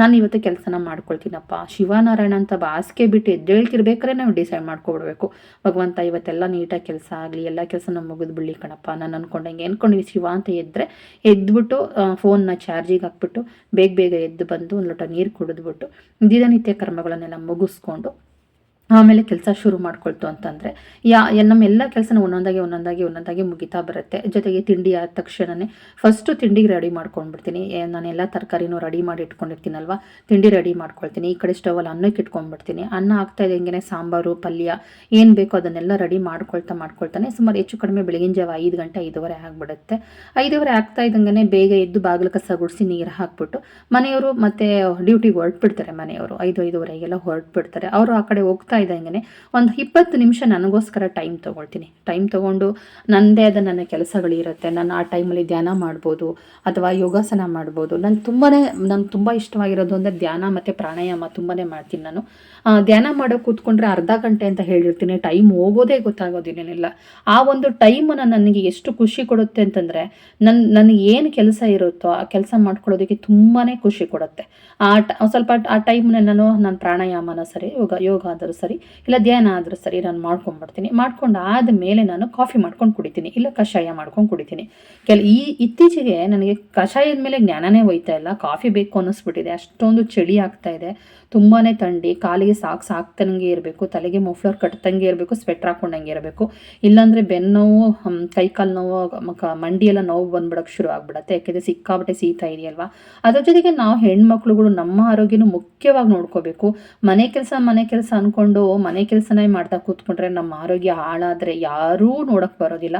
ನಾನು ಇವತ್ತು ಕೆಲಸನ ಮಾಡ್ಕೊಳ್ತೀನಪ್ಪ. ಶಿವನಾರಾಯಣ ಅಂತ ಬಾಸಿಗೆ ಬಿಟ್ಟು ಎದ್ದೇಳ್ತಿರ್ಬೇಕಾದ್ರೆ ನಾವು ಡಿಸೈಡ್ ಮಾಡ್ಕೊಬಿಡ್ಬೇಕು. ಭಗವಂತ ಇವತ್ತೆಲ್ಲ ನೀಟಾಗಿ ಕೆಲಸ ಆಗಲಿ, ಎಲ್ಲ ಕೆಲಸನ ಮುಗಿದು ಬಿಡ್ಲಿ ಕಣಪ್ಪ. ನಾನು ಅನ್ಕೊಂಡಂಗೆ ಅಂದ್ಕೊಂಡ್ವಿ ಶಿವ ಅಂತ ಎದ್ದರೆ ಎದ್ಬಿಟ್ಟು ಫೋನ್ನ ಚಾರ್ಜಿಗೆ ಹಾಕ್ಬಿಟ್ಟು, ಬೇಗ ಬೇಗ ಎದ್ದು ಬಂದು ಒಂದು ಲೋಟ ನೀರು ಕುಡಿದ್ಬಿಟ್ಟು ದಿನನಿತ್ಯ ಕರ್ಮಗಳನ್ನೆಲ್ಲ ಮುಗಿಸ್ಕೊಂಡು ಆಮೇಲೆ ಕೆಲಸ ಶುರು ಮಾಡ್ಕೊಳ್ತು ಅಂತಂದರೆ, ಯಾ ನಮ್ಮ ಎಲ್ಲ ಕೆಲಸನ ಒಂದೊಂದಾಗಿ ಒಂದೊಂದಾಗಿ ಒಂದೊಂದಾಗಿ ಮುಗಿತಾ ಬರುತ್ತೆ. ಜೊತೆಗೆ ತಿಂಡಿ ಆದ ತಕ್ಷಣವೇ ಫಸ್ಟು ತಿಂಡಿಗೆ ರೆಡಿ ಮಾಡ್ಕೊಂಡ್ಬಿಡ್ತೀನಿ. ನಾನೆಲ್ಲ ತರಕಾರಿನೂ ರೆಡಿ ಮಾಡಿ ಇಟ್ಕೊಂಡಿರ್ತೀನಲ್ವ? ತಿಂಡಿ ರೆಡಿ ಮಾಡ್ಕೊಳ್ತೀನಿ. ಈ ಕಡೆ ಸ್ಟವಲ್ಲಿ ಅನ್ನಕ್ಕೆ ಇಟ್ಕೊಂಡ್ಬಿಡ್ತೀನಿ. ಅನ್ನ ಆಗ್ತಾ ಹೆಂಗೆ ಸಾಂಬಾರು, ಪಲ್ಯ, ಏನು ಬೇಕೋ ಅದನ್ನೆಲ್ಲ ರೆಡಿ ಮಾಡ್ಕೊಳ್ತಾ ಮಾಡ್ಕೊಳ್ತಾನೆ. ಸುಮಾರು ಹೆಚ್ಚು ಕಡಿಮೆ ಬೆಳಗಿನ ಜಾವ ಐದು ಗಂಟೆ, ಐದುವರೆ ಆಗಿಬಿಡುತ್ತೆ. ಐದುವರೆ ಆಗ್ತಾ ಇದ್ದಂಗೆ ಬೇಗ ಎದ್ದು ಬಾಗಿಲು ಕಸ ಗುಡಿಸಿ ನೀರು ಹಾಕ್ಬಿಟ್ಟು ಮನೆಯವರು ಮತ್ತೆ ಡ್ಯೂಟಿಗೆ ಹೊರಟ್ಬಿಡ್ತಾರೆ ಮನೆಯವರು. ಐದು, ಐದುವರೆಗೆಲ್ಲ ಹೊರಟ್ಬಿಡ್ತಾರೆ. ಅವರು ಆ ಕಡೆ ಹೋಗ್ತಾ ಇದ್ದಂಗೆ ಒಂದು ಇಪ್ಪತ್ತು ನಿಮಿಷ ನನಗೋಸ್ಕರ ಟೈಮ್ ತೊಗೊಳ್ತೀನಿ. ಟೈಮ್ ತೊಗೊಂಡು ನನ್ನದೇ ಆದ ನನ್ನ ಕೆಲಸಗಳಿರುತ್ತೆ ನಾನು ಆ ಟೈಮಲ್ಲಿ ಧ್ಯಾನ ಮಾಡ್ಬೋದು ಅಥವಾ ಯೋಗಾಸನ ಮಾಡ್ಬೋದು. ನಾನು ತುಂಬಾ ನಂಗೆ ತುಂಬ ಇಷ್ಟವಾಗಿರೋದು ಅಂದರೆ ಧ್ಯಾನ ಮತ್ತು ಪ್ರಾಣಾಯಾಮ ತುಂಬಾ ಮಾಡ್ತೀನಿ ನಾನು. ಧ್ಯಾನ ಮಾಡೋ ಕೂತ್ಕೊಂಡ್ರೆ ಅರ್ಧ ಗಂಟೆ ಅಂತ ಹೇಳಿರ್ತೀನಿ. ಟೈಮ್ ಹೋಗೋದೇ ಗೊತ್ತಾಗೋದಿಲ್ಲ ಆ ಒಂದು ಟೈಮನ್ನು ನನಗೆ ಎಷ್ಟು ಖುಷಿ ಕೊಡುತ್ತೆ ಅಂತಂದರೆ ನನ್ನ ನನಗೆ ಏನು ಕೆಲಸ ಇರುತ್ತೋ ಆ ಕೆಲಸ ಮಾಡ್ಕೊಳ್ಳೋದಕ್ಕೆ ತುಂಬಾ ಖುಷಿ ಕೊಡುತ್ತೆ. ಆ ಸ್ವಲ್ಪ ಆ ಟೈಮ್ನ ನಾನು ನಾನು ಪ್ರಾಣಾಯಾಮನ ಸರಿ, ಯೋಗ ಯೋಗ ಆದರೂ ಸರಿ, ಇಲ್ಲ ಧ್ಯಾನ ಆದರೂ ಸರಿ ನಾನು ಮಾಡ್ಕೊಂಡ್ಬಿಡ್ತೀನಿ. ಮಾಡ್ಕೊಂಡು ಆದಮೇಲೆ ನಾನು ಕಾಫಿ ಮಾಡ್ಕೊಂಡು ಕುಡಿತೀನಿ, ಇಲ್ಲ ಕಷಾಯ ಮಾಡ್ಕೊಂಡು ಕುಡಿತೀನಿ. ಕೆಲ, ಈ ಇತ್ತೀಚೆಗೆ ನನಗೆ ಕಷಾಯದ ಮೇಲೆ ಜ್ಞಾನನೇ ಹೋಯ್ತಾ ಇಲ್ಲ. ಕಾಫಿ ಬೇಕು ಅನ್ನಿಸ್ಬಿಟ್ಟಿದೆ. ಅಷ್ಟೊಂದು ಚಳಿ ಆಗ್ತಾ ಇದೆ. ತುಂಬಾ ತಂಡಿ, ಕಾಲಿಗೆ ಸಾಕು ಸಾಕ್ತಂಗೆ ಇರಬೇಕು, ತಲೆಗೆ ಮಫ್ಲರ್ ಕಟ್ತಂಗೆ ಇರಬೇಕು ಸ್ವೆಟ್ರ್ ಹಾಕೊಂಡಂಗೆ ಇರಬೇಕು. ಇಲ್ಲಾಂದರೆ ಬೆನ್ನೋವು ಕೈ ಕಾಲು ನೋವು ಮಂಡಿಯೆಲ್ಲ ನೋವು ಬಂದ್ಬಿಡೋಕ್ಕೆ ಶುರು ಆಗ್ಬಿಡತ್ತೆ. ಯಾಕೆಂದರೆ ಸಿಕ್ಕಾಬಟ್ಟೆ ಸೀತಾ ಇದೆಯಲ್ವಾ? ಅದ್ರ ಜೊತೆಗೆ ನಾವು ಹೆಣ್ಮಕ್ಳುಗಳು ನಮ್ಮ ಆರೋಗ್ಯನೂ ಮುಖ್ಯವಾಗಿ ನೋಡ್ಕೋಬೇಕು. ಮನೆ ಕೆಲಸ ಮನೆ ಕೆಲಸ ಅಂದ್ಕೊಂಡು ಮನೆ ಕೆಲಸನೇ ಮಾಡ್ತಾ ಕೂತ್ಕೊಂಡ್ರೆ ನಮ್ಮ ಆರೋಗ್ಯ ಹಾಳಾದರೆ ಯಾರೂ ನೋಡೋಕ್ಕೆ ಬರೋದಿಲ್ಲ.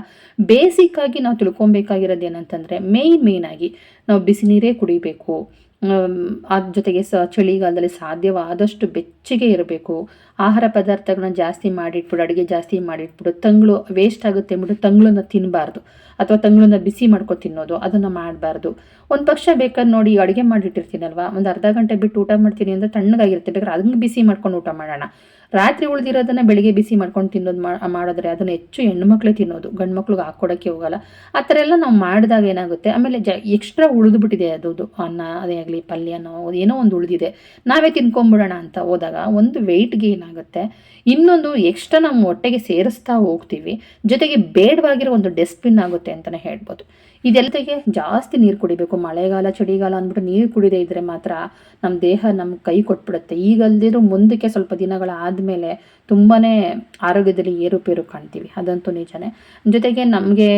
ಬೇಸಿಕ್ಕಾಗಿ ನಾವು ತಿಳ್ಕೊಬೇಕಾಗಿರೋದು ಏನಂತಂದರೆ ಮೇಯ್ನ್ ಮೇಯ್ನಾಗಿ ನಾವು ಬಿಸಿ ನೀರೇ ಕುಡಿಬೇಕು. ಅದ್ರ ಜೊತೆಗೆ ಸ ಚಳಿಗಾಲದಲ್ಲಿ ಸಾಧ್ಯವಾದಷ್ಟು ಬೆಚ್ಚಗೆ ಇರಬೇಕು. ಆಹಾರ ಪದಾರ್ಥಗಳನ್ನ ಜಾಸ್ತಿ ಮಾಡಿಟ್ಬಿಡು, ಅಡುಗೆ ಜಾಸ್ತಿ ಮಾಡಿಟ್ಬಿಡು. ತಂಗಳು ವೇಸ್ಟ್ ಆಗುತ್ತೆ ಅಂದ್ಬಿಟ್ಟು ತಂಗಳನ್ನ ತಿನ್ನಬಾರ್ದು ಅಥವಾ ತಂಗಳನ್ನ ಬಿಸಿ ಮಾಡ್ಕೊ ತಿನ್ನೋದು, ಅದನ್ನು ಮಾಡಬಾರ್ದು. ಒಂದು ಪಕ್ಷ ಬೇಕಾದ್ರೆ ನೋಡಿ ಅಡುಗೆ ಮಾಡಿಟ್ಟಿರ್ತೀನಲ್ವ? ಒಂದು ಅರ್ಧ ಗಂಟೆ ಬಿಟ್ಟು ಊಟ ಮಾಡ್ತೀನಿ ಅಂದರೆ ತಣ್ಣಗಾಗಿರುತ್ತೆ. ಬೇಕಾದ್ರೆ ಅದನ್ನ ಬಿಸಿ ಮಾಡ್ಕೊಂಡು ಊಟ ಮಾಡೋಣ. ರಾತ್ರಿ ಉಳಿದಿರೋದನ್ನ ಬೆಳಿಗ್ಗೆ ಬಿಸಿ ಮಾಡ್ಕೊಂಡು ತಿನ್ನೋದು ಮಾಡಿದ್ರೆ ಅದನ್ನು ಹೆಚ್ಚು ಹೆಣ್ಮಕ್ಳೇ ತಿನ್ನೋದು, ಗಂಡು ಮಕ್ಳಿಗೆ ಹಾಕ್ಕೊಡೋಕ್ಕೆ ಹೋಗಲ್ಲ. ಆ ಥರ ಎಲ್ಲ ನಾವು ಮಾಡಿದಾಗ ಏನಾಗುತ್ತೆ, ಆಮೇಲೆ ಜ, ಎಕ್ಸ್ಟ್ರಾ ಉಳಿದುಬಿಟ್ಟಿದೆ ಅದು ಅನ್ನ, ಅದೇ ಆಗಲಿ, ಪಲ್ಯನೋ, ಏನೋ ಒಂದು ಉಳಿದಿದೆ. ನಾವೇ ತಿನ್ಕೊಂಬಿಡೋಣ ಅಂತ ಹೋದಾಗ ಒಂದು ವೆಯ್ಟ್ಗೆ ಏನಾಗುತ್ತೆ, ಇನ್ನೊಂದು ಎಕ್ಸ್ಟ್ರಾ ನಮ್ಮ ಹೊಟ್ಟೆಗೆ ಸೇರಿಸ್ತಾ ಹೋಗ್ತೀವಿ, ಜೊತೆಗೆ ಬೇಡವಾಗಿರೋ ಒಂದು ಡಸ್ಟ್ಬಿನ್ ಆಗುತ್ತೆ ಅಂತಲೇ ಹೇಳ್ಬೋದು. ಇದೆಲ್ಲದಕ್ಕೆ ಜಾಸ್ತಿ ನೀರು ಕುಡಿಬೇಕು. ಮಳೆಗಾಲ, ಚಳಿಗಾಲ ಅಂದ್ಬಿಟ್ಟು ನೀರು ಕುಡಿದೇ ಇದ್ದರೆ ಮಾತ್ರ ನಮ್ಮ ದೇಹ ನಮ್ಮ ಕೈ ಕೊಟ್ಬಿಡುತ್ತೆ. ಈಗಲ್ದಿರೋ ಮುಂದಕ್ಕೆ ಸ್ವಲ್ಪ ದಿನಗಳ ಆದಮೇಲೆ ತುಂಬಾ ಆರೋಗ್ಯದಲ್ಲಿ ಏರುಪೇರು ಕಾಣ್ತೀವಿ. ಅದಂತೂ ನಿಜನೇ. ಜೊತೆಗೆ ನಮಗೆ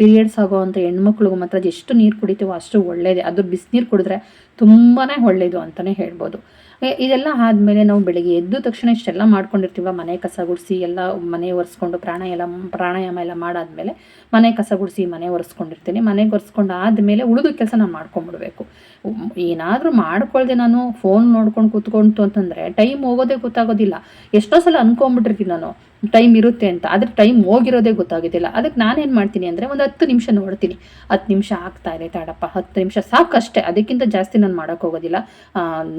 ಪೀರಿಯಡ್ಸ್ ಆಗೋವಂಥ ಹೆಣ್ಮಕ್ಳಿಗೂ ಮಾತ್ರ ಎಷ್ಟು ನೀರು ಕುಡಿತೀವೋ ಅಷ್ಟು ಒಳ್ಳೆಯದೇ ಅದು ಬಿಸಿನೀರು ಕುಡಿದ್ರೆ ತುಂಬಾ ಒಳ್ಳೆಯದು ಅಂತಲೇ ಹೇಳ್ಬೋದು. ಇದೆಲ್ಲ ಆದಮೇಲೆ ನಾವು ಬೆಳಿಗ್ಗೆ ಎದ್ದ ತಕ್ಷಣ ಇಷ್ಟೆಲ್ಲ ಮಾಡ್ಕೊಂಡಿರ್ತೀವ. ಮನೆ ಕಸ ಗುಡಿಸಿ ಎಲ್ಲ ಮನೆ ಒರೆಸ್ಕೊಂಡು ಪ್ರಾಣಾಯಾಮ ಪ್ರಾಣಾಯಾಮ ಎಲ್ಲ ಮಾಡಾದ್ಮೇಲೆ ಮನೆ ಕಸ ಗುಡಿಸಿ ಮನೆ ಒರೆಸ್ಕೊಂಡಿರ್ತೀನಿ. ಮನೆಗೆ ಒರೆಸ್ಕೊಂಡು ಆದಮೇಲೆ ಉಳಿದ ಕೆಲಸ ನಾನು ಮಾಡ್ಕೊಂಡ್ಬಿಡ್ಬೇಕು. ಏನಾದರೂ ಮಾಡ್ಕೊಳ್ದೆ ನಾನು ಫೋನ್ ನೋಡ್ಕೊಂಡು ಕೂತ್ಕೊಂತು ಅಂತಂದರೆ ಟೈಮ್ ಹೋಗೋದೇ ಗೊತ್ತಾಗೋದಿಲ್ಲ. ಎಷ್ಟೋ ಸಲ ಅನ್ಕೊಂಡ್ಬಿಟ್ಟಿರ್ತೀನಿ ನಾನು. ಟೈಮ್ ಇರುತ್ತೆ ಅಂತ. ಆದರೆ ಟೈಮ್ ಹೋಗಿರೋದೇ ಗೊತ್ತಾಗೋದಿಲ್ಲ. ಅದಕ್ಕೆ ನಾನೇನು ಮಾಡ್ತೀನಿ ಅಂದರೆ ಒಂದು ಹತ್ತು ನಿಮಿಷ ನೋಡ್ತೀನಿ. ಹತ್ತು ನಿಮಿಷ ಆಗ್ತಾ ಇದೆ ತಾಡಪ್ಪ. ಹತ್ತು ನಿಮಿಷ ಸಾಕಷ್ಟೇ. ಅದಕ್ಕಿಂತ ಜಾಸ್ತಿ ನಾನು ಮಾಡೋಕ್ಕೋಗೋದಿಲ್ಲ